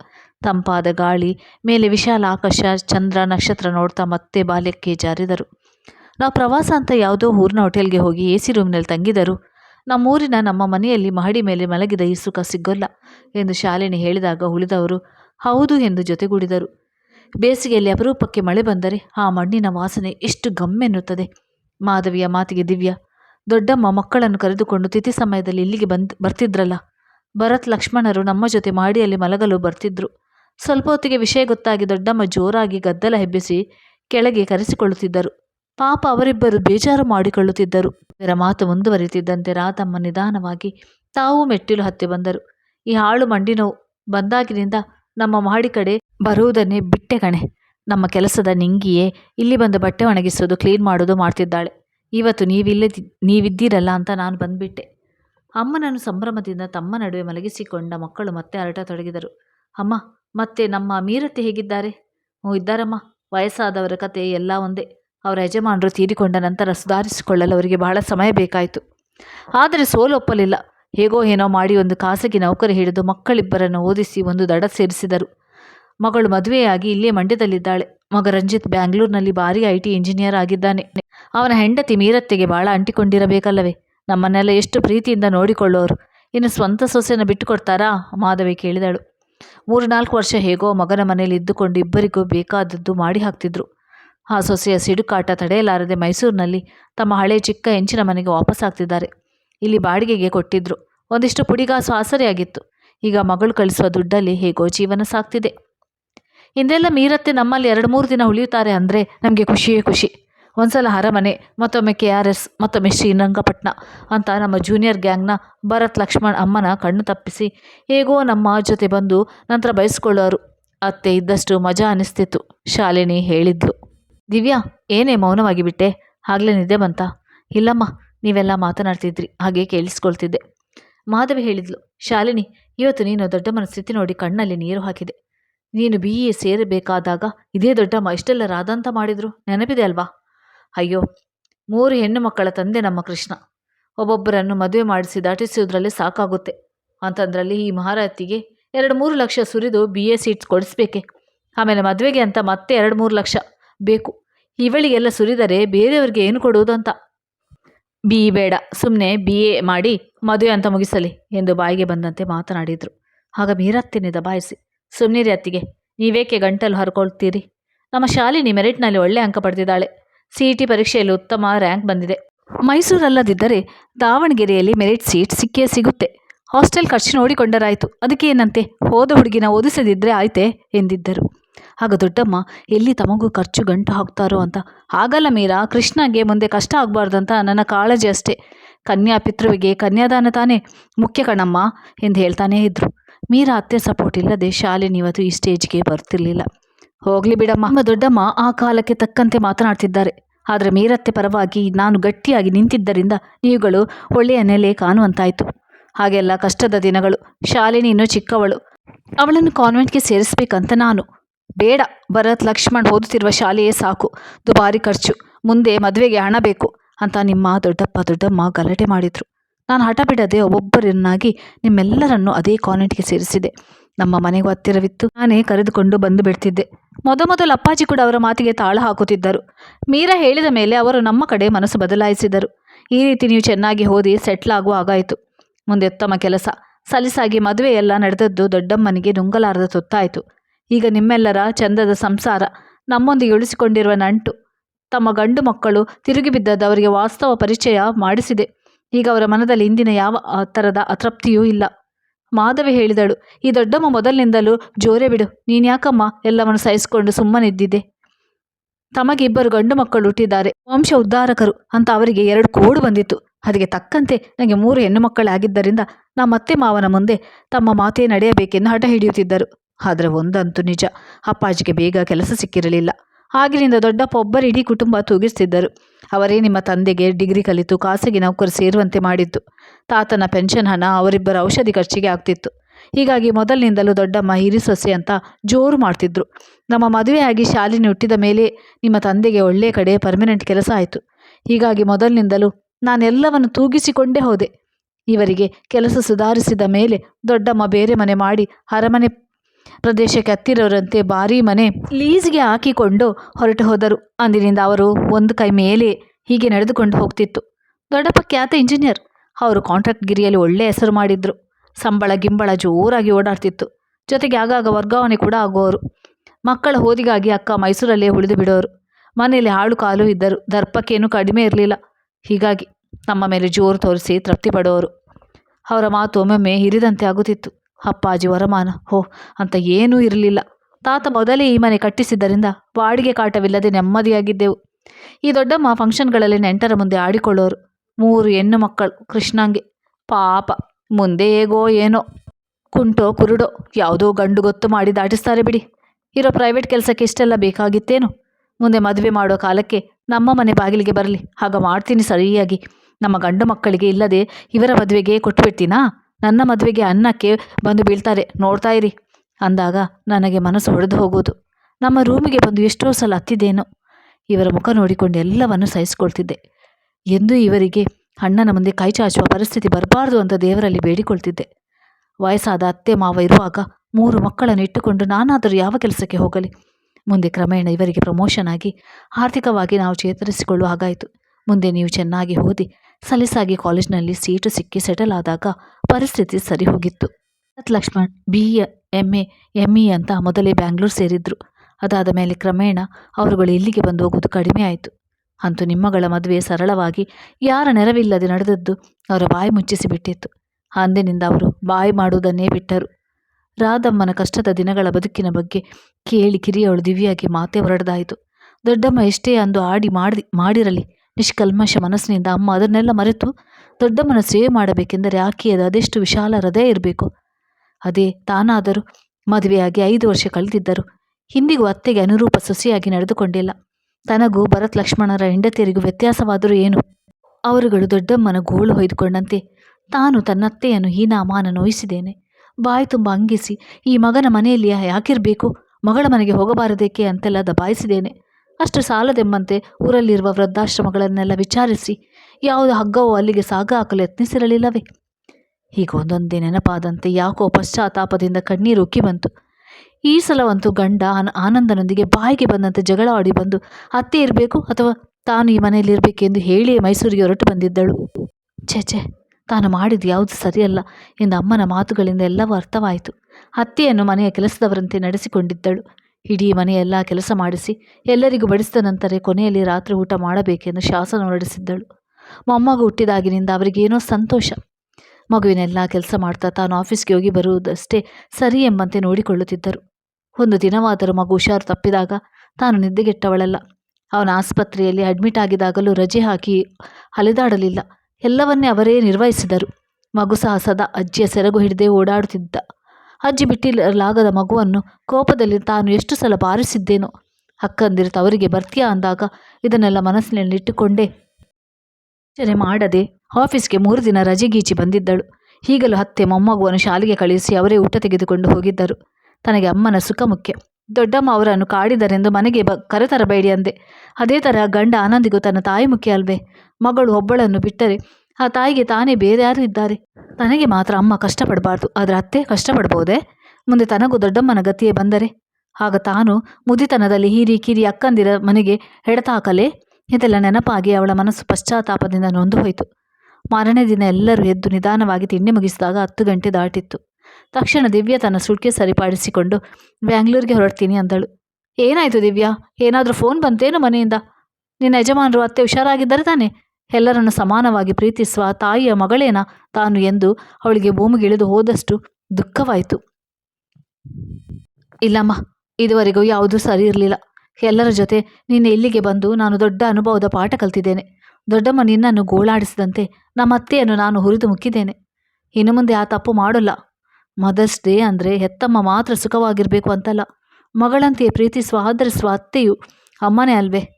[SPEAKER 1] ತಂಪಾದ ಗಾಳಿ, ಮೇಲೆ ವಿಶಾಲ ಆಕಾಶ, ಚಂದ್ರ, ನಕ್ಷತ್ರ ನೋಡ್ತಾ ಮತ್ತೆ ಬಾಲ್ಯಕ್ಕೆ ಜಾರಿದರು. ನಾವು ಪ್ರವಾಸ ಅಂತ ಯಾವುದೋ ಊರಿನ ಹೋಟೆಲ್ಗೆ ಹೋಗಿ ಎ ಸಿ ರೂಮ್ನಲ್ಲಿ ತಂಗಿದರು. ನಮ್ಮೂರಿನ ನಮ್ಮ ಮನೆಯಲ್ಲಿ ಮಹಡಿ ಮೇಲೆ ಮಲಗಿದ ಈ ಸುಖ ಸಿಗೋಲ್ಲ ಎಂದು ಶಾಲಿನಿ ಹೇಳಿದಾಗ ಉಳಿದವರು ಹೌದು ಎಂದು ಜೊತೆಗೂಡಿದರು. ಬೇಸಿಗೆಯಲ್ಲಿ ಅಪರೂಪಕ್ಕೆ ಮಳೆ ಬಂದರೆ ಆ ಮಣ್ಣಿನ ವಾಸನೆ ಎಷ್ಟು ಗಮ್ಮೆನ್ನುತ್ತದೆ ಮಾಧವಿಯ ಮಾತಿಗೆ ದಿವ್ಯ, ದೊಡ್ಡಮ್ಮ ಮಕ್ಕಳನ್ನು ಕರೆದುಕೊಂಡು ತಿಥಿ ಸಮಯದಲ್ಲಿ ಇಲ್ಲಿಗೆ ಬಂದ್, ಬರ್ತಿದ್ರಲ್ಲ. ಭರತ್ ಲಕ್ಷ್ಮಣರು ನಮ್ಮ ಜೊತೆ ಮಾಡಿಯಲ್ಲಿ ಮಲಗಲು ಬರ್ತಿದ್ರು. ಸ್ವಲ್ಪ ಹೊತ್ತಿಗೆ ವಿಷಯ ಗೊತ್ತಾಗಿ ದೊಡ್ಡಮ್ಮ ಜೋರಾಗಿ ಗದ್ದಲ ಹೆಬ್ಬಿಸಿ ಕೆಳಗೆ ಕರೆಸಿಕೊಳ್ಳುತ್ತಿದ್ದರು. ಪಾಪ ಅವರಿಬ್ಬರು ಬೇಜಾರು ಮಾಡಿಕೊಳ್ಳುತ್ತಿದ್ದರು. ಇವರ ಮಾತು ಮುಂದುವರಿಯುತ್ತಿದ್ದಂತೆ ರಾಧಮ್ಮ ನಿಧಾನವಾಗಿ ತಾವು ಮೆಟ್ಟಿಲು ಹತ್ತಿ ಬಂದರು. ಈ ಹಾಳು ಮಂಡಿ ನೋವು ಬಂದಾಗಿನಿಂದ ನಮ್ಮ ಮಹಡಿ ಕಡೆ ಬರುವುದನ್ನೇ ಬಿಟ್ಟೆ ಕಣೆ. ನಮ್ಮ ಕೆಲಸದ ನಿಂಗಿಯೇ ಇಲ್ಲಿ ಬಂದು ಬಟ್ಟೆ ಒಣಗಿಸೋದು ಕ್ಲೀನ್ ಮಾಡೋದು ಮಾಡ್ತಿದ್ದಾಳೆ. ಇವತ್ತು ನೀವಿಲ್ಲದಿ, ನೀವಿದ್ದೀರಲ್ಲ ಅಂತ ನಾನು ಬಂದುಬಿಟ್ಟೆ. ಅಮ್ಮನನ್ನು ಸಂಭ್ರಮದಿಂದ ತಮ್ಮ ನಡುವೆ ಮಲಗಿಸಿಕೊಂಡ ಮಕ್ಕಳು ಮತ್ತೆ ಹರಟತೊಡಗಿದರು. ಅಮ್ಮ, ಮತ್ತೆ ನಮ್ಮ ಮೀರತೆ ಹೇಗಿದ್ದಾರೆ? ಹ್ಞೂ, ಇದ್ದಾರಮ್ಮ. ವಯಸ್ಸಾದವರ ಕತೆ ಎಲ್ಲ ಒಂದೇ. ಅವರ ಯಜಮಾನರು ತೀರಿಕೊಂಡ ನಂತರ ಸುಧಾರಿಸಿಕೊಳ್ಳಲು ಅವರಿಗೆ ಬಹಳ ಸಮಯ ಬೇಕಾಯಿತು. ಆದರೆ ಸೋಲೊಪ್ಪಲಿಲ್ಲ ಹೇಗೋ ಏನೋ ಮಾಡಿ ಒಂದು ಖಾಸಗಿ ನೌಕರಿ ಹಿಡಿದು ಮಕ್ಕಳಿಬ್ಬರನ್ನು ಓದಿಸಿ ಒಂದು ದಡ ಸೇರಿಸಿದರು. ಮಗಳು ಮದುವೆಯಾಗಿ ಇಲ್ಲೇ ಮಂಡ್ಯದಲ್ಲಿದ್ದಾಳೆ. ಮಗ ರಂಜಿತ್ ಬ್ಯಾಂಗ್ಳೂರಿನಲ್ಲಿ ಭಾರಿ ಐ ಟಿ ಇಂಜಿನಿಯರ್ ಆಗಿದ್ದಾನೆ. ಅವನ ಹೆಂಡತಿ ಮೀರತ್ತೆಗೆ ಭಾಳ ಅಂಟಿಕೊಂಡಿರಬೇಕಲ್ಲವೇ? ನಮ್ಮನ್ನೆಲ್ಲ ಎಷ್ಟು ಪ್ರೀತಿಯಿಂದ ನೋಡಿಕೊಳ್ಳೋರು. ಇನ್ನು ಸ್ವಂತ ಸೊಸೆನ ಬಿಟ್ಟುಕೊಡ್ತಾರಾ? ಮಾಧವಿ ಕೇಳಿದಳು. ಮೂರು ನಾಲ್ಕು ವರ್ಷ ಹೇಗೋ ಮಗನ ಮನೆಯಲ್ಲಿ ಇದ್ದುಕೊಂಡು ಇಬ್ಬರಿಗೂ ಬೇಕಾದದ್ದು ಮಾಡಿ ಹಾಕ್ತಿದ್ರು. ಆ ಸೊಸೆಯ ಸಿಡುಕಾಟ ತಡೆಯಲಾರದೆ ಮೈಸೂರಿನಲ್ಲಿ ತಮ್ಮ ಹಳೆ ಚಿಕ್ಕ ಹೆಂಚಿನ ಮನೆಗೆ ವಾಪಸ್ ಆಗ್ತಿದ್ದಾರೆ. ಇಲ್ಲಿ ಬಾಡಿಗೆಗೆ ಕೊಟ್ಟಿದ್ರು. ಒಂದಿಷ್ಟು ಪುಡಿಗಾಸು ಆಸರೆಯಾಗಿತ್ತು. ಈಗ ಮಗಳು ಕಳಿಸುವ ದುಡ್ಡಲ್ಲಿ ಹೇಗೋ ಜೀವನ ಸಾಕ್ತಿದೆ. ಹಿಂದೆಲ್ಲ ಮೀರತ್ತೆ ನಮ್ಮಲ್ಲಿ ಎರಡು ಮೂರು ದಿನ ಉಳಿಯುತ್ತಾರೆ ಅಂದರೆ ನಮಗೆ ಖುಷಿಯೇ ಖುಷಿ. ಒಂದ್ಸಲ ಅರಮನೆ, ಮತ್ತೊಮ್ಮೆ ಕೆ ಆರ್ ಎಸ್, ಮತ್ತೊಮ್ಮೆ ಶ್ರೀರಂಗಪಟ್ಟಣ ಅಂತ ನಮ್ಮ ಜೂನಿಯರ್ ಗ್ಯಾಂಗ್ನ ಭರತ್ ಲಕ್ಷ್ಮಣ್ ಅಮ್ಮನ ಕಣ್ಣು ತಪ್ಪಿಸಿ ಹೇಗೋ ನಮ್ಮ ಜೊತೆ ಬಂದು ನಂತರ ಬಯಸ್ಕೊಳ್ಳೋರು. ಅತ್ತೆ ಇದ್ದಷ್ಟು ಮಜಾ ಅನಿಸ್ತಿತ್ತು, ಶಾಲಿನಿ ಹೇಳಿದ್ಲು. ದಿವ್ಯಾ, ಏನೇ ಮೌನವಾಗಿ ಬಿಟ್ಟೆ, ಆಗಲೇ ನಿದ್ದೆ ಬಂತಾ? ಇಲ್ಲಮ್ಮ, ನೀವೆಲ್ಲ ಮಾತನಾಡ್ತಿದ್ರಿ, ಹಾಗೆ ಕೇಳಿಸ್ಕೊಳ್ತಿದ್ದೆ. ಮಾಧವಿ ಹೇಳಿದ್ಲು, ಶಾಲಿನಿ, ಇವತ್ತು ನೀನು ದೊಡ್ಡ ಮನಸ್ಥಿತಿ ನೋಡಿ ಕಣ್ಣಲ್ಲಿ ನೀರು ಹಾಕಿದೆ. ನೀನು ಬಿ. ಎ. ಸೇರಬೇಕಾದಾಗ ಇದೇ ದೊಡ್ಡಮ್ಮ ಇಷ್ಟೆಲ್ಲ ರಾಧಾಂತ ಮಾಡಿದ್ರು, ನೆನಪಿದೆ ಅಲ್ವಾ? ಅಯ್ಯೋ, ಮೂರು ಹೆಣ್ಣು ಮಕ್ಕಳ ತಂದೆ ನಮ್ಮ ಕೃಷ್ಣ. ಒಬ್ಬೊಬ್ಬರನ್ನು ಮದುವೆ ಮಾಡಿಸಿ ದಾಟಿಸುವುದರಲ್ಲೇ ಸಾಕಾಗುತ್ತೆ. ಅಂತಂದ್ರಲ್ಲಿ ಈ ಮಹಾರಾತಿಗೆ ಎರಡು ಮೂರು ಲಕ್ಷ ಸುರಿದು ಬಿ. ಎ. ಸೀಟ್ಸ್ ಕೊಡಿಸ್ಬೇಕೆ? ಆಮೇಲೆ ಮದುವೆಗೆ ಅಂತ ಮತ್ತೆ ಎರಡು ಮೂರು ಲಕ್ಷ. ಬೇಕು. ಇವಳಿಗೆಲ್ಲ ಸುರಿದರೆ ಬೇರೆಯವ್ರಿಗೆ ಏನು ಕೊಡುವುದು ಅಂತ? ಬಿ, ಬೇಡ. ಸುಮ್ಮನೆ ಬಿ, ಎ ಮಾಡಿ ಮದುವೆ ಅಂತ ಮುಗಿಸಲಿ ಎಂದು ಬಾಯಿಗೆ ಬಂದಂತೆ ಮಾತನಾಡಿದರು. ಆಗ ಮೀರತ್ತೆನೆ ದಬಾಯಿಸಿ ಸುಮ್ಮನಿರಿ ಅತ್ತಿಗೆ, ನೀವೇಕೆ ಗಂಟಲು ಹರ್ಕೊಳ್ತೀರಿ? ನಮ್ಮ ಶಾಲಿನಿ ಮೆರಿಟ್ನಲ್ಲಿ ಒಳ್ಳೆ ಅಂಕ ಪಡೆದಿದ್ದಾಳೆ. ಸಿ ಇ ಟಿ ಪರೀಕ್ಷೆಯಲ್ಲಿ ಉತ್ತಮ ರ್ಯಾಂಕ್ ಬಂದಿದೆ. ಮೈಸೂರಲ್ಲದಿದ್ದರೆ ದಾವಣಗೆರೆಯಲ್ಲಿ ಮೆರಿಟ್ ಸೀಟ್ ಸಿಕ್ಕೇ ಸಿಗುತ್ತೆ. ಹಾಸ್ಟೆಲ್ ಖರ್ಚು ನೋಡಿಕೊಂಡರಾಯಿತು. ಅದಕ್ಕೆ ಏನಂತೆ? ಹೋದ ಹುಡುಗಿನ ಓದಿಸದಿದ್ದರೆ ಆಯ್ತೆ ಎಂದಿದ್ದರು. ಆಗ ದೊಡ್ಡಮ್ಮ, ಎಲ್ಲಿ ತಮಗೂ ಖರ್ಚು ಗಂಟು ಹಾಕ್ತಾರೋ ಅಂತ. ಆಗಲ್ಲ ಮೀರಾ, ಕೃಷ್ಣಗೆ ಮುಂದೆ ಕಷ್ಟ ಆಗಬಾರ್ದಂತ ನನ್ನ ಕಾಳಜಿ ಅಷ್ಟೇ. ಕನ್ಯಾ ಪಿತೃವಿಗೆ ಕನ್ಯಾದಾನ ತಾನೇ. ಮುಖ್ಯ ಕಣಮ್ಮ ಎಂದು ಹೇಳ್ತಾನೇ ಇದ್ರು. ಮೀರಾ ಅತ್ತೆ ಸಪೋರ್ಟ್ ಇಲ್ಲದೆ ಶಾಲಿನಿ ಇವತ್ತು ಈ ಸ್ಟೇಜ್ಗೆ ಬರ್ತಿರ್ಲಿಲ್ಲ. ಹೋಗ್ಲಿ ಬಿಡಮ್ಮ. ನಮ್ಮ ದೊಡ್ಡಮ್ಮ ಆ ಕಾಲಕ್ಕೆ ತಕ್ಕಂತೆ ಮಾತನಾಡ್ತಿದ್ದಾರೆ. ಆದರೆ ಮೀರತ್ತೆ ಪರವಾಗಿ ನಾನು ಗಟ್ಟಿಯಾಗಿ ನಿಂತಿದ್ದರಿಂದ ನೀವುಗಳು ಒಳ್ಳೆಯ ನೆಲೆ ಕಾಣುವಂತಾಯಿತು. ಹಾಗೆಲ್ಲ ಕಷ್ಟದ ದಿನಗಳು. ಶಾಲಿನಿ ಇನ್ನೂ ಚಿಕ್ಕವಳು. ಅವಳನ್ನು ಕಾನ್ವೆಂಟ್ಗೆ ಸೇರಿಸ್ಬೇಕಂತ ನಾನು. ಬೇಡ, ಭರತ್ ಲಕ್ಷ್ಮಣ್ ಓದುತ್ತಿರುವ ಶಾಲೆಯೇ ಸಾಕು, ದುಬಾರಿ ಖರ್ಚು, ಮುಂದೆ ಮದುವೆಗೆ ಹಣ ಬೇಕು ಅಂತ ನಿಮ್ಮ ದೊಡ್ಡಪ್ಪ, ದೊಡ್ಡಮ್ಮ ಗಲಾಟೆ ಮಾಡಿದರು. ನಾನು ಹಠ ಬಿಡದೆ ಒಬ್ಬೊಬ್ಬರನ್ನಾಗಿ ನಿಮ್ಮೆಲ್ಲರನ್ನು ಅದೇ ಕಾನ್ವೆಂಟ್ಗೆ ಸೇರಿಸಿದೆ. ನಮ್ಮ ಮನೆಗೂ ಹತ್ತಿರವಿತ್ತು, ನಾನೇ ಕರೆದುಕೊಂಡು ಬಂದು ಬಿಡ್ತಿದ್ದೆ. ಮೊದಮೊದಲು ಅಪ್ಪಾಜಿ ಕೂಡ ಅವರ ಮಾತಿಗೆ ತಾಳ ಹಾಕುತ್ತಿದ್ದರು. ಮೀರಾ ಹೇಳಿದ ಮೇಲೆ ಅವರು ನಮ್ಮ ಕಡೆ ಮನಸ್ಸು ಬದಲಾಯಿಸಿದರು. ಈ ರೀತಿ ನೀವು ಚೆನ್ನಾಗಿ ಓದಿ ಸೆಟ್ಲ್ ಆಗುವ ಆಗಾಯಿತು ಮುಂದೆ ಉತ್ತಮ ಕೆಲಸ. ಸಲೀಸಾಗಿ ಎಲ್ಲ ನಡೆದದ್ದು ದೊಡ್ಡಮ್ಮನಿಗೆ ನುಂಗಲಾರದ ತೊತ್ತಾಯಿತು. ಈಗ ನಿಮ್ಮೆಲ್ಲರ ಚಂದದ ಸಂಸಾರ ನಮ್ಮೊಂದಿಗೆ ಉಳಿಸಿಕೊಂಡಿರುವ ನಂಟು. ತಮ್ಮ ಗಂಡು ಮಕ್ಕಳು ತಿರುಗಿ ಬಿದ್ದದ್ದು ಅವರಿಗೆ ವಾಸ್ತವ ಪರಿಚಯ ಮಾಡಿಸಿದೆ. ಈಗ ಅವರ ಮನದಲ್ಲಿ ಇಂದಿನ ಯಾವ ಥರದ ಅತೃಪ್ತಿಯೂ ಇಲ್ಲ. ಮಾಧವಿ ಹೇಳಿದಳು, ಈ ದೊಡ್ಡಮ್ಮ ಮೊದಲಿನಿಂದಲೂ ಜೋರೆ ಬಿಡು. ನೀನ್ಯಾಕಮ್ಮ ಎಲ್ಲವನ್ನು ಸಹಿಸಿಕೊಂಡು ಸುಮ್ಮನಿದ್ದಿದೆ? ತಮಗೆ ಇಬ್ಬರು ಗಂಡು ಮಕ್ಕಳು ಹುಟ್ಟಿದ್ದಾರೆ. ವಂಶ ಉದ್ಧಾರಕರು ಅಂತ ಅವರಿಗೆ ಎರಡು ಕೋಡು ಬಂದಿತ್ತು. ಅದಕ್ಕೆ ತಕ್ಕಂತೆ ನನಗೆ ಮೂರು ಹೆಣ್ಣು ಮಕ್ಕಳಾಗಿದ್ದರಿಂದ ನಮ್ಮತ್ತೆ ಮಾವನ ಮುಂದೆ ತಮ್ಮ ಮಾತೇ ನಡೆಯಬೇಕೆಂದು ಹಠ ಹಿಡಿಯುತ್ತಿದ್ದರು. ಆದರೆ ಒಂದಂತೂ ನಿಜ. ಅಪ್ಪಾಜಿಗೆ ಬೇಗ ಕೆಲಸ ಸಿಕ್ಕಿರಲಿಲ್ಲ. ಆಗಿನಿಂದ ದೊಡ್ಡಪ್ಪ ಒಬ್ಬರು ಇಡೀ ಕುಟುಂಬ ತೂಗಿಸ್ತಿದ್ದರು. ಅವರೇ ನಿಮ್ಮ ತಂದೆಗೆ ಡಿಗ್ರಿ ಕಲಿತು ಖಾಸಗಿ ನೌಕರು ಸೇರುವಂತೆ ಮಾಡಿದ್ದು. ತಾತನ ಪೆನ್ಷನ್ ಹಣ ಅವರಿಬ್ಬರ ಔಷಧಿ ಖರ್ಚಿಗೆ ಆಗ್ತಿತ್ತು. ಹೀಗಾಗಿ ಮೊದಲಿನಿಂದಲೂ ದೊಡ್ಡಮ್ಮ ಹಿರಿ ಸೊಸೆ ಅಂತ ಜೋರು ಮಾಡ್ತಿದ್ರು. ನಮ್ಮ ಮದುವೆಯಾಗಿ ಶಾಲಿನಿ ಹುಟ್ಟಿದ ಮೇಲೆ ನಿಮ್ಮ ತಂದೆಗೆ ಒಳ್ಳೆಯ ಕಡೆ ಪರ್ಮನೆಂಟ್ ಕೆಲಸ ಆಯಿತು. ಹೀಗಾಗಿ ಮೊದಲಿನಿಂದಲೂ ನಾನೆಲ್ಲವನ್ನು ತೂಗಿಸಿಕೊಂಡೇ ಹೋದೆ. ಇವರಿಗೆ ಕೆಲಸ ಸುಧಾರಿಸಿದ ಮೇಲೆ ದೊಡ್ಡಮ್ಮ ಬೇರೆ ಮನೆ ಮಾಡಿ ಅರಮನೆ ಪ್ರದೇಶಕ್ಕೆ ಹತ್ತಿರವರಂತೆ ಭಾರೀ ಮನೆ ಲೀಸ್ಗೆ ಹಾಕಿಕೊಂಡು ಹೊರಟು ಹೋದರು. ಅಂದಿನಿಂದ ಅವರು ಒಂದು ಕೈ ಮೇಲೆ ಹೀಗೆ ನಡೆದುಕೊಂಡು ಹೋಗ್ತಿತ್ತು. ದೊಡ್ಡಪ್ಪ ಖ್ಯಾತ ಇಂಜಿನಿಯರ್. ಅವರು ಕಾಂಟ್ರಾಕ್ಟ್ ಗಿರಿಯಲ್ಲಿ ಒಳ್ಳೆ ಹೆಸರು ಮಾಡಿದ್ರು. ಸಂಬಳ ಗಿಂಬಳ ಜೋರಾಗಿ ಓಡಾಡ್ತಿತ್ತು. ಜೊತೆಗೆ ಆಗಾಗ ವರ್ಗಾವಣೆ ಕೂಡ ಆಗುವವರು. ಮಕ್ಕಳ ಓದಿಗಾಗಿ ಅಕ್ಕ ಮೈಸೂರಲ್ಲೇ ಉಳಿದು ಬಿಡೋರು. ಮನೆಯಲ್ಲಿ ಹಾಳು ಕಾಲು ಇದ್ದರು. ದರ್ಪಕ್ಕೇನು ಕಡಿಮೆ ಇರಲಿಲ್ಲ. ಹೀಗಾಗಿ ನಮ್ಮ ಮೇಲೆ ಜೋರು ತೋರಿಸಿ ತೃಪ್ತಿ ಪಡೋರು ಅವರ ಮಾತು ಒಮ್ಮೊಮ್ಮೆ ಹಿರಿದಂತೆ ಆಗುತ್ತಿತ್ತು. ಅಪ್ಪಾಜಿ ವರಮಾನ, ಹೋ, ಅಂತ ಏನೂ ಇರಲಿಲ್ಲ. ತಾತ ಮೊದಲೇ ಈ ಮನೆ ಕಟ್ಟಿಸಿದ್ದರಿಂದ ಬಾಡಿಗೆ ಕಾಟವಿಲ್ಲದೆ ನೆಮ್ಮದಿಯಾಗಿದ್ದೆವು. ಈ ದೊಡ್ಡಮ್ಮ ಫಂಕ್ಷನ್ಗಳಲ್ಲಿ ನೆಂಟರ ಮುಂದೆ ಆಡಿಕೊಳ್ಳೋರು. ಮೂರು ಹೆಣ್ಣು ಮಕ್ಕಳು, ಕೃಷ್ಣಂಗೆ. ಪಾಪ ಮುಂದೆ ಹೇಗೋ ಏನೋ. ಕುಂಟೋ, ಕುರುಡೋ, ಯಾವುದೋ ಗಂಡು ಗೊತ್ತು ಮಾಡಿ ದಾಟಿಸ್ತಾರೆ ಬಿಡಿ. ಇರೋ ಪ್ರೈವೇಟ್ ಕೆಲಸಕ್ಕೆ ಇಷ್ಟೆಲ್ಲ ಬೇಕಾಗಿತ್ತೇನು? ಮುಂದೆ ಮದುವೆ ಮಾಡೋ ಕಾಲಕ್ಕೆ ನಮ್ಮ ಮನೆ ಬಾಗಿಲಿಗೆ ಬರಲಿ. ಆಗ ಮಾಡ್ತೀನಿ ಸರಿಯಾಗಿ. ನಮ್ಮ ಗಂಡು ಮಕ್ಕಳಿಗೆ ಇಲ್ಲದೆ ಇವರ ಮದುವೆಗೆ ಕೊಟ್ಬಿಡ್ತೀನಾ? ನನ್ನ ಮದುವೆಗೆ ಅನ್ನಕ್ಕೆ ಬಂದು ಬೀಳ್ತಾರೆ. ನೋಡ್ತಾ ಇರಿ. ಅಂದಾಗ ನನಗೆ ಮನಸ್ಸು ಹೊಡೆದು ಹೋಗೋದು ನಮ್ಮ ರೂಮಿಗೆ ಬಂದು ಎಷ್ಟೋ ಸಲ ಹತ್ತಿದ್ದೇನೋ ಇವರ ಮುಖ ನೋಡಿಕೊಂಡು ಎಲ್ಲವನ್ನು ಸಹಿಸಿಕೊಳ್ತಿದ್ದೆ. ಎಂದು ಇವರಿಗೆ ಅಣ್ಣನ ಮುಂದೆ ಕೈ ಚಾಚುವ ಪರಿಸ್ಥಿತಿ ಬರಬಾರ್ದು ಅಂತ ದೇವರಲ್ಲಿ ಬೇಡಿಕೊಳ್ತಿದ್ದೆ. ವಯಸ್ಸಾದ ಅತ್ತೆ ಮಾವ ಇರುವಾಗ ಮೂರು ಮಕ್ಕಳನ್ನು ಇಟ್ಟುಕೊಂಡು ನಾನಾದರೂ ಯಾವ ಕೆಲಸಕ್ಕೆ ಹೋಗಲಿ. ಮುಂದೆ ಕ್ರಮೇಣ ಇವರಿಗೆ ಪ್ರಮೋಷನ್ ಆಗಿ ಆರ್ಥಿಕವಾಗಿ ನಾವು ಚೇತರಿಸಿಕೊಳ್ಳುವ ಹಾಗಾಯಿತು. ಮುಂದೆ ನೀವು ಚೆನ್ನಾಗಿ ಓದಿ ಸಲೀಸಾಗಿ ಕಾಲೇಜಿನಲ್ಲಿ ಸೀಟು ಸಿಕ್ಕಿ ಸೆಟಲ್ ಆದಾಗ ಪರಿಸ್ಥಿತಿ ಸರಿ ಹೋಗಿತ್ತು. Lakshman B M A M E ಅಂತ ಮೊದಲೇ ಬ್ಯಾಂಗ್ಳೂರು ಸೇರಿದ್ರು. ಅದಾದ ಮೇಲೆ ಕ್ರಮೇಣ ಅವರುಗಳು ಇಲ್ಲಿಗೆ ಬಂದು ಹೋಗೋದು ಕಡಿಮೆ ಆಯಿತು. ಅಂತೂ ನಿಮ್ಮಗಳ ಮದುವೆ ಸರಳವಾಗಿ ಯಾರ ನೆರವಿಲ್ಲದೆ ನಡೆದದ್ದು ಅವರ ಬಾಯಿ ಮುಚ್ಚಿಸಿ ಬಿಟ್ಟಿತ್ತು ಅಂದಿನಿಂದ ಅವರು ಬಾಯಿ ಮಾಡುವುದನ್ನೇ ಬಿಟ್ಟರು. ರಾಧಮ್ಮನ ಕಷ್ಟದ ದಿನಗಳ ಬದುಕಿನ ಬಗ್ಗೆ ಕೇಳಿ ಕಿರಿಯವಳು ದಿವ್ಯಾಗೆ ಮಾತೆ ಹೊರಡದಾಯಿತು. ದೊಡ್ಡಮ್ಮ ಎಷ್ಟೇ ಅಂದು ಆಡಿ ಮಾಡಿ ಮಾಡಿರಲಿ ನಿಷ್ಕಲ್ಮಶ ಮನಸ್ಸಿನಿಂದ ಅಮ್ಮ ಅದನ್ನೆಲ್ಲ ಮರೆತು ದೊಡ್ಡ ಸೇವೆ ಮಾಡಬೇಕೆಂದರೆ ಆಕೆಯದು ಅದೆಷ್ಟು ವಿಶಾಲ ಹೃದಯ ಇರಬೇಕು. ಅದೇ ತಾನಾದರೂ ಮದುವೆಯಾಗಿ ಐದು ವರ್ಷ ಕಳೆದಿದ್ದರು ಹಿಂದಿಗೂ ಅತ್ತೆಗೆ ಅನುರೂಪ ಸೊಸೆಯಾಗಿ ನಡೆದುಕೊಂಡಿಲ್ಲ. ತನಗೂ ಭರತ್ ಲಕ್ಷ್ಮಣರ ಹೆಂಡತಿಯರಿಗೂ ವ್ಯತ್ಯಾಸವಾದರೂ ಏನು? ಅವರುಗಳು ದೊಡ್ಡಮ್ಮನ ಗೋಳು ಹೊಯ್ದುಕೊಂಡಂತೆ ತಾನು ತನ್ನತ್ತೆಯನ್ನು ಹೀನಾಮಾನ ನೋಯಿಸಿದ್ದೇನೆ. ಬಾಯಿ ತುಂಬ ಅಂಗಿಸಿ ಈ ಮಗನ ಮನೆಯಲ್ಲಿ ಯಾಕಿರಬೇಕು? ಮಗಳ ಮನೆಗೆ ಹೋಗಬಾರದೇಕೆ ಅಂತೆಲ್ಲ ದಬಾಯಿಸಿದ್ದೇನೆ. ಅಷ್ಟು ಸಾಲದೆಂಬಂತೆ ಊರಲ್ಲಿರುವ ವೃದ್ಧಾಶ್ರಮಗಳನ್ನೆಲ್ಲ ವಿಚಾರಿಸಿ ಯಾವುದು ಹಗ್ಗವೋ ಅಲ್ಲಿಗೆ ಸಾಗ ಹಾಕಲು ಯತ್ನಿಸಿರಲಿಲ್ಲವೇ? ಹೀಗೆ ಒಂದೊಂದೇ ನೆನಪಾದಂತೆ ಯಾಕೋ ಪಶ್ಚಾತ್ತಾಪದಿಂದ ಕಣ್ಣೀರು ಉಕ್ಕಿ ಬಂತು. ಈ ಸಲವಂತೂ ಗಂಡ ಆನಂದನೊಂದಿಗೆ ಬಾಯಿಗೆ ಬಂದಂತೆ ಜಗಳ ಆಡಿ ಬಂದು, ಅತ್ತೆ ಇರಬೇಕು ಅಥವಾ ತಾನು ಈ ಮನೆಯಲ್ಲಿ ಇರಬೇಕೆಂದು ಹೇಳಿಯೇ ಮೈಸೂರಿಗೆ ಹೊರಟು ಬಂದಿದ್ದಳು? ಛೇ ಛೇ, ತಾನು ಮಾಡಿದ್ದು ಯಾವುದು ಸರಿಯಲ್ಲ ಎಂದು ಅಮ್ಮನ ಮಾತುಗಳಿಂದ ಎಲ್ಲವೂ ಅರ್ಥವಾಯಿತು. ಅತ್ತೆಯನ್ನು ಮನೆಯ ಕೆಲಸದವರಂತೆ ನಡೆಸಿಕೊಂಡಿದ್ದಳು. ಇಡೀ ಮನೆಯೆಲ್ಲ ಕೆಲಸ ಮಾಡಿಸಿ ಎಲ್ಲರಿಗೂ ಬಡಿಸಿದ ನಂತರ ಕೊನೆಯಲ್ಲಿ ರಾತ್ರಿ ಊಟ ಮಾಡಬೇಕೆಂದು ಶಾಸನ ಹೊರಡಿಸಿದ್ದಳು. ಮೊಮ್ಮಗು ಹುಟ್ಟಿದಾಗಿನಿಂದ ಅವರಿಗೇನೋ ಸಂತೋಷ. ಮಗುವಿನೆಲ್ಲ ಕೆಲಸ ಮಾಡ್ತಾ ತಾನು ಆಫೀಸ್ಗೆ ಹೋಗಿ ಬರುವುದಷ್ಟೇ ಸರಿ ಎಂಬಂತೆ ನೋಡಿಕೊಳ್ಳುತ್ತಿದ್ದರು. ಒಂದು ದಿನವಾದರೂ ಮಗು ಹುಷಾರು ತಪ್ಪಿದಾಗ ತಾನು ನಿದ್ದೆಗೆಟ್ಟವಳಲ್ಲ. ಅವನ ಆಸ್ಪತ್ರೆಯಲ್ಲಿ ಅಡ್ಮಿಟ್ ಆಗಿದಾಗಲೂ ರಜೆ ಹಾಕಿ ಅಲೆದಾಡಲಿಲ್ಲ. ಎಲ್ಲವನ್ನೇ ಅವರೇ ನಿರ್ವಹಿಸಿದರು. ಮಗು ಸಹ ಸದಾ ಅಜ್ಜಿಯ ಸೆರಗು ಹಿಡಿದೇ ಓಡಾಡುತ್ತಿದ್ದ. ಅಜ್ಜಿ ಬಿಟ್ಟಿರಲಾಗದ ಮಗುವನ್ನು ಕೋಪದಲ್ಲಿ ತಾನು ಎಷ್ಟು ಸಲ ಬಾರಿಸಿದ್ದೇನೋ? ಅಕ್ಕಂದಿರು ತವರಿಗೆ ಬರ್ತೀಯಾ ಅಂದಾಗ ಇದನ್ನೆಲ್ಲ ಮನಸ್ಸಿನಲ್ಲಿಟ್ಟುಕೊಂಡೇ ಯೋಚನೆ ಮಾಡದೆ ಆಫೀಸ್ಗೆ ಮೂರು ದಿನ ರಜೆ ಗೀಚಿ ಬಂದಿದ್ದಳು. ಈಗಲೂ ಹತ್ತೆ ಮೊಮ್ಮಗುವನ್ನು ಶಾಲೆಗೆ ಕಳುಹಿಸಿ ಅವರೇ ಊಟ ತೆಗೆದುಕೊಂಡು ಹೋಗಿದ್ದರು. ತನಗೆ ಅಮ್ಮನ ಸುಖ ಮುಖ್ಯ. ದೊಡ್ಡಮ್ಮ ಅವರನ್ನು ಕಾಡಿದರೆಂದು ಮನೆಗೆ ಬ ಕರೆತರಬೇಡಿ ಅಂದೆ. ಅದೇ ಥರ ಗಂಡ ಆನಂದಿಗೂ ತನ್ನ ತಾಯಿ ಮುಖ್ಯ ಅಲ್ವೇ? ಮಗಳು ಒಬ್ಬಳನ್ನು ಬಿಟ್ಟರೆ ಆ ತಾಯಿಗೆ ತಾನೇ ಬೇರೆ ಯಾರು ಇದ್ದಾರೆ? ತನಗೆ ಮಾತ್ರ ಅಮ್ಮ ಕಷ್ಟಪಡಬಾರ್ದು. ಆದರೆ ಅತ್ತೆ ಕಷ್ಟಪಡ್ಬೋದೇ? ಮುಂದೆ ತನಗೂ ದೊಡ್ಡಮ್ಮನ ಗತಿಯೇ ಬಂದರೆ? ಆಗ ತಾನು ಮುದಿತನದಲ್ಲಿ ಹೀರಿ ಕಿರಿ ಅಕ್ಕಂದಿರ ಮನೆಗೆ ಹೆಡತ ಹಾಕಲೇ ಇದೆಲ್ಲ ನೆನಪಾಗಿ ಅವಳ ಮನಸ್ಸು ಪಶ್ಚಾತ್ತಾಪದಿಂದ ನೊಂದು ಹೋಯಿತು ಮಾರನೇ ದಿನ ಎಲ್ಲರೂ ಎದ್ದು ನಿಧಾನವಾಗಿ ತಿಂಡಿ ಮುಗಿಸಿದಾಗ ಹತ್ತು ಗಂಟೆ ದಾಟಿತ್ತು. ತಕ್ಷಣ ದಿವ್ಯ ತನ್ನ ಸುಟ್ಕೆ ಸರಿಪಡಿಸಿಕೊಂಡು, ಬ್ಯಾಂಗ್ಳೂರಿಗೆ ಹೊರಡ್ತೀನಿ ಅಂದಳು. ಏನಾಯಿತು ದಿವ್ಯಾ? ಏನಾದರೂ ಫೋನ್ ಬಂತೇನು ಮನೆಯಿಂದ? ನಿನ್ನ ಯಜಮಾನರು ಅತ್ತೆ ಹುಷಾರಾಗಿದ್ದರೆ ತಾನೆ? ಎಲ್ಲರನ್ನು ಸಮಾನವಾಗಿ ಪ್ರೀತಿಸುವ ತಾಯಿಯ ಮಗಳೇನ ತಾನು ಎಂದು ಅವಳಿಗೆ ಭೂಮಿಗಿಳಿದು ಹೋದಷ್ಟು ದುಃಖವಾಯಿತು. ಇಲ್ಲಮ್ಮ, ಇದುವರೆಗೂ ಯಾವುದೂ ಸರಿ ಇರಲಿಲ್ಲ. ಎಲ್ಲರ ಜೊತೆ ನಿನ್ನೆ ಇಲ್ಲಿಗೆ ಬಂದು ನಾನು ದೊಡ್ಡ ಅನುಭವದ ಪಾಠ ಕಲ್ತಿದ್ದೇನೆ. ದೊಡ್ಡಮ್ಮ ನಿನ್ನನ್ನು ಗೋಳಾಡಿಸಿದಂತೆ ನಮ್ಮ ಅತ್ತೆಯನ್ನು ನಾನು ಹುರಿದು ಮುಕ್ಕಿದ್ದೇನೆ. ಇನ್ನು ಮುಂದೆ ಆ ತಪ್ಪು ಮಾಡೋಲ್ಲ. ಮದರ್ಸ್ ಡೇ ಅಂದರೆ ಹೆತ್ತಮ್ಮ ಮಾತ್ರ ಸುಖವಾಗಿರಬೇಕು ಅಂತಲ್ಲ. ಮಗಳಂತೆಯೇ ಪ್ರೀತಿಸುವ ಆಧರಿಸುವ ಅತ್ತೆಯು ಅಮ್ಮನೇ ಅಲ್ವೇ?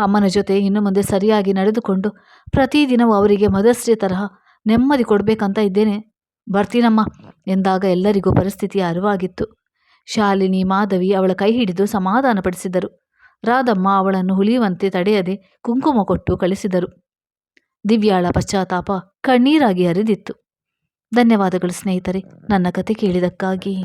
[SPEAKER 1] ಅಮ್ಮನ ಜೊತೆ ಇನ್ನು ಮುಂದೆ ಸರಿಯಾಗಿ ನಡೆದುಕೊಂಡು ಪ್ರತಿದಿನವೂ ಅವರಿಗೆ ಮದರ್ಸ್ ತರಹ ನೆಮ್ಮದಿ ಕೊಡಬೇಕಂತ ಇದ್ದೇನೆ. ಬರ್ತೀನಮ್ಮ ಎಂದಾಗ ಎಲ್ಲರಿಗೂ ಪರಿಸ್ಥಿತಿಯ ಅರಿವಾಗಿತ್ತು. ಶಾಲಿನಿ, ಮಾಧವಿ ಅವಳ ಕೈ ಹಿಡಿದು ಸಮಾಧಾನಪಡಿಸಿದರು. ರಾಧಮ್ಮ ಅವಳನ್ನು ಹುಲಿಯುವಂತೆ ತಡೆಯದೆ ಕುಂಕುಮ ಕೊಟ್ಟು ಕಳಿಸಿದರು. ದಿವ್ಯಾಳ ಪಶ್ಚಾತ್ತಾಪ ಕಣ್ಣೀರಾಗಿ ಹರಿದಿತ್ತು. ಧನ್ಯವಾದಗಳು ಸ್ನೇಹಿತರೆ, ನನ್ನ ಕತೆ ಕೇಳಿದಕ್ಕಾಗಿ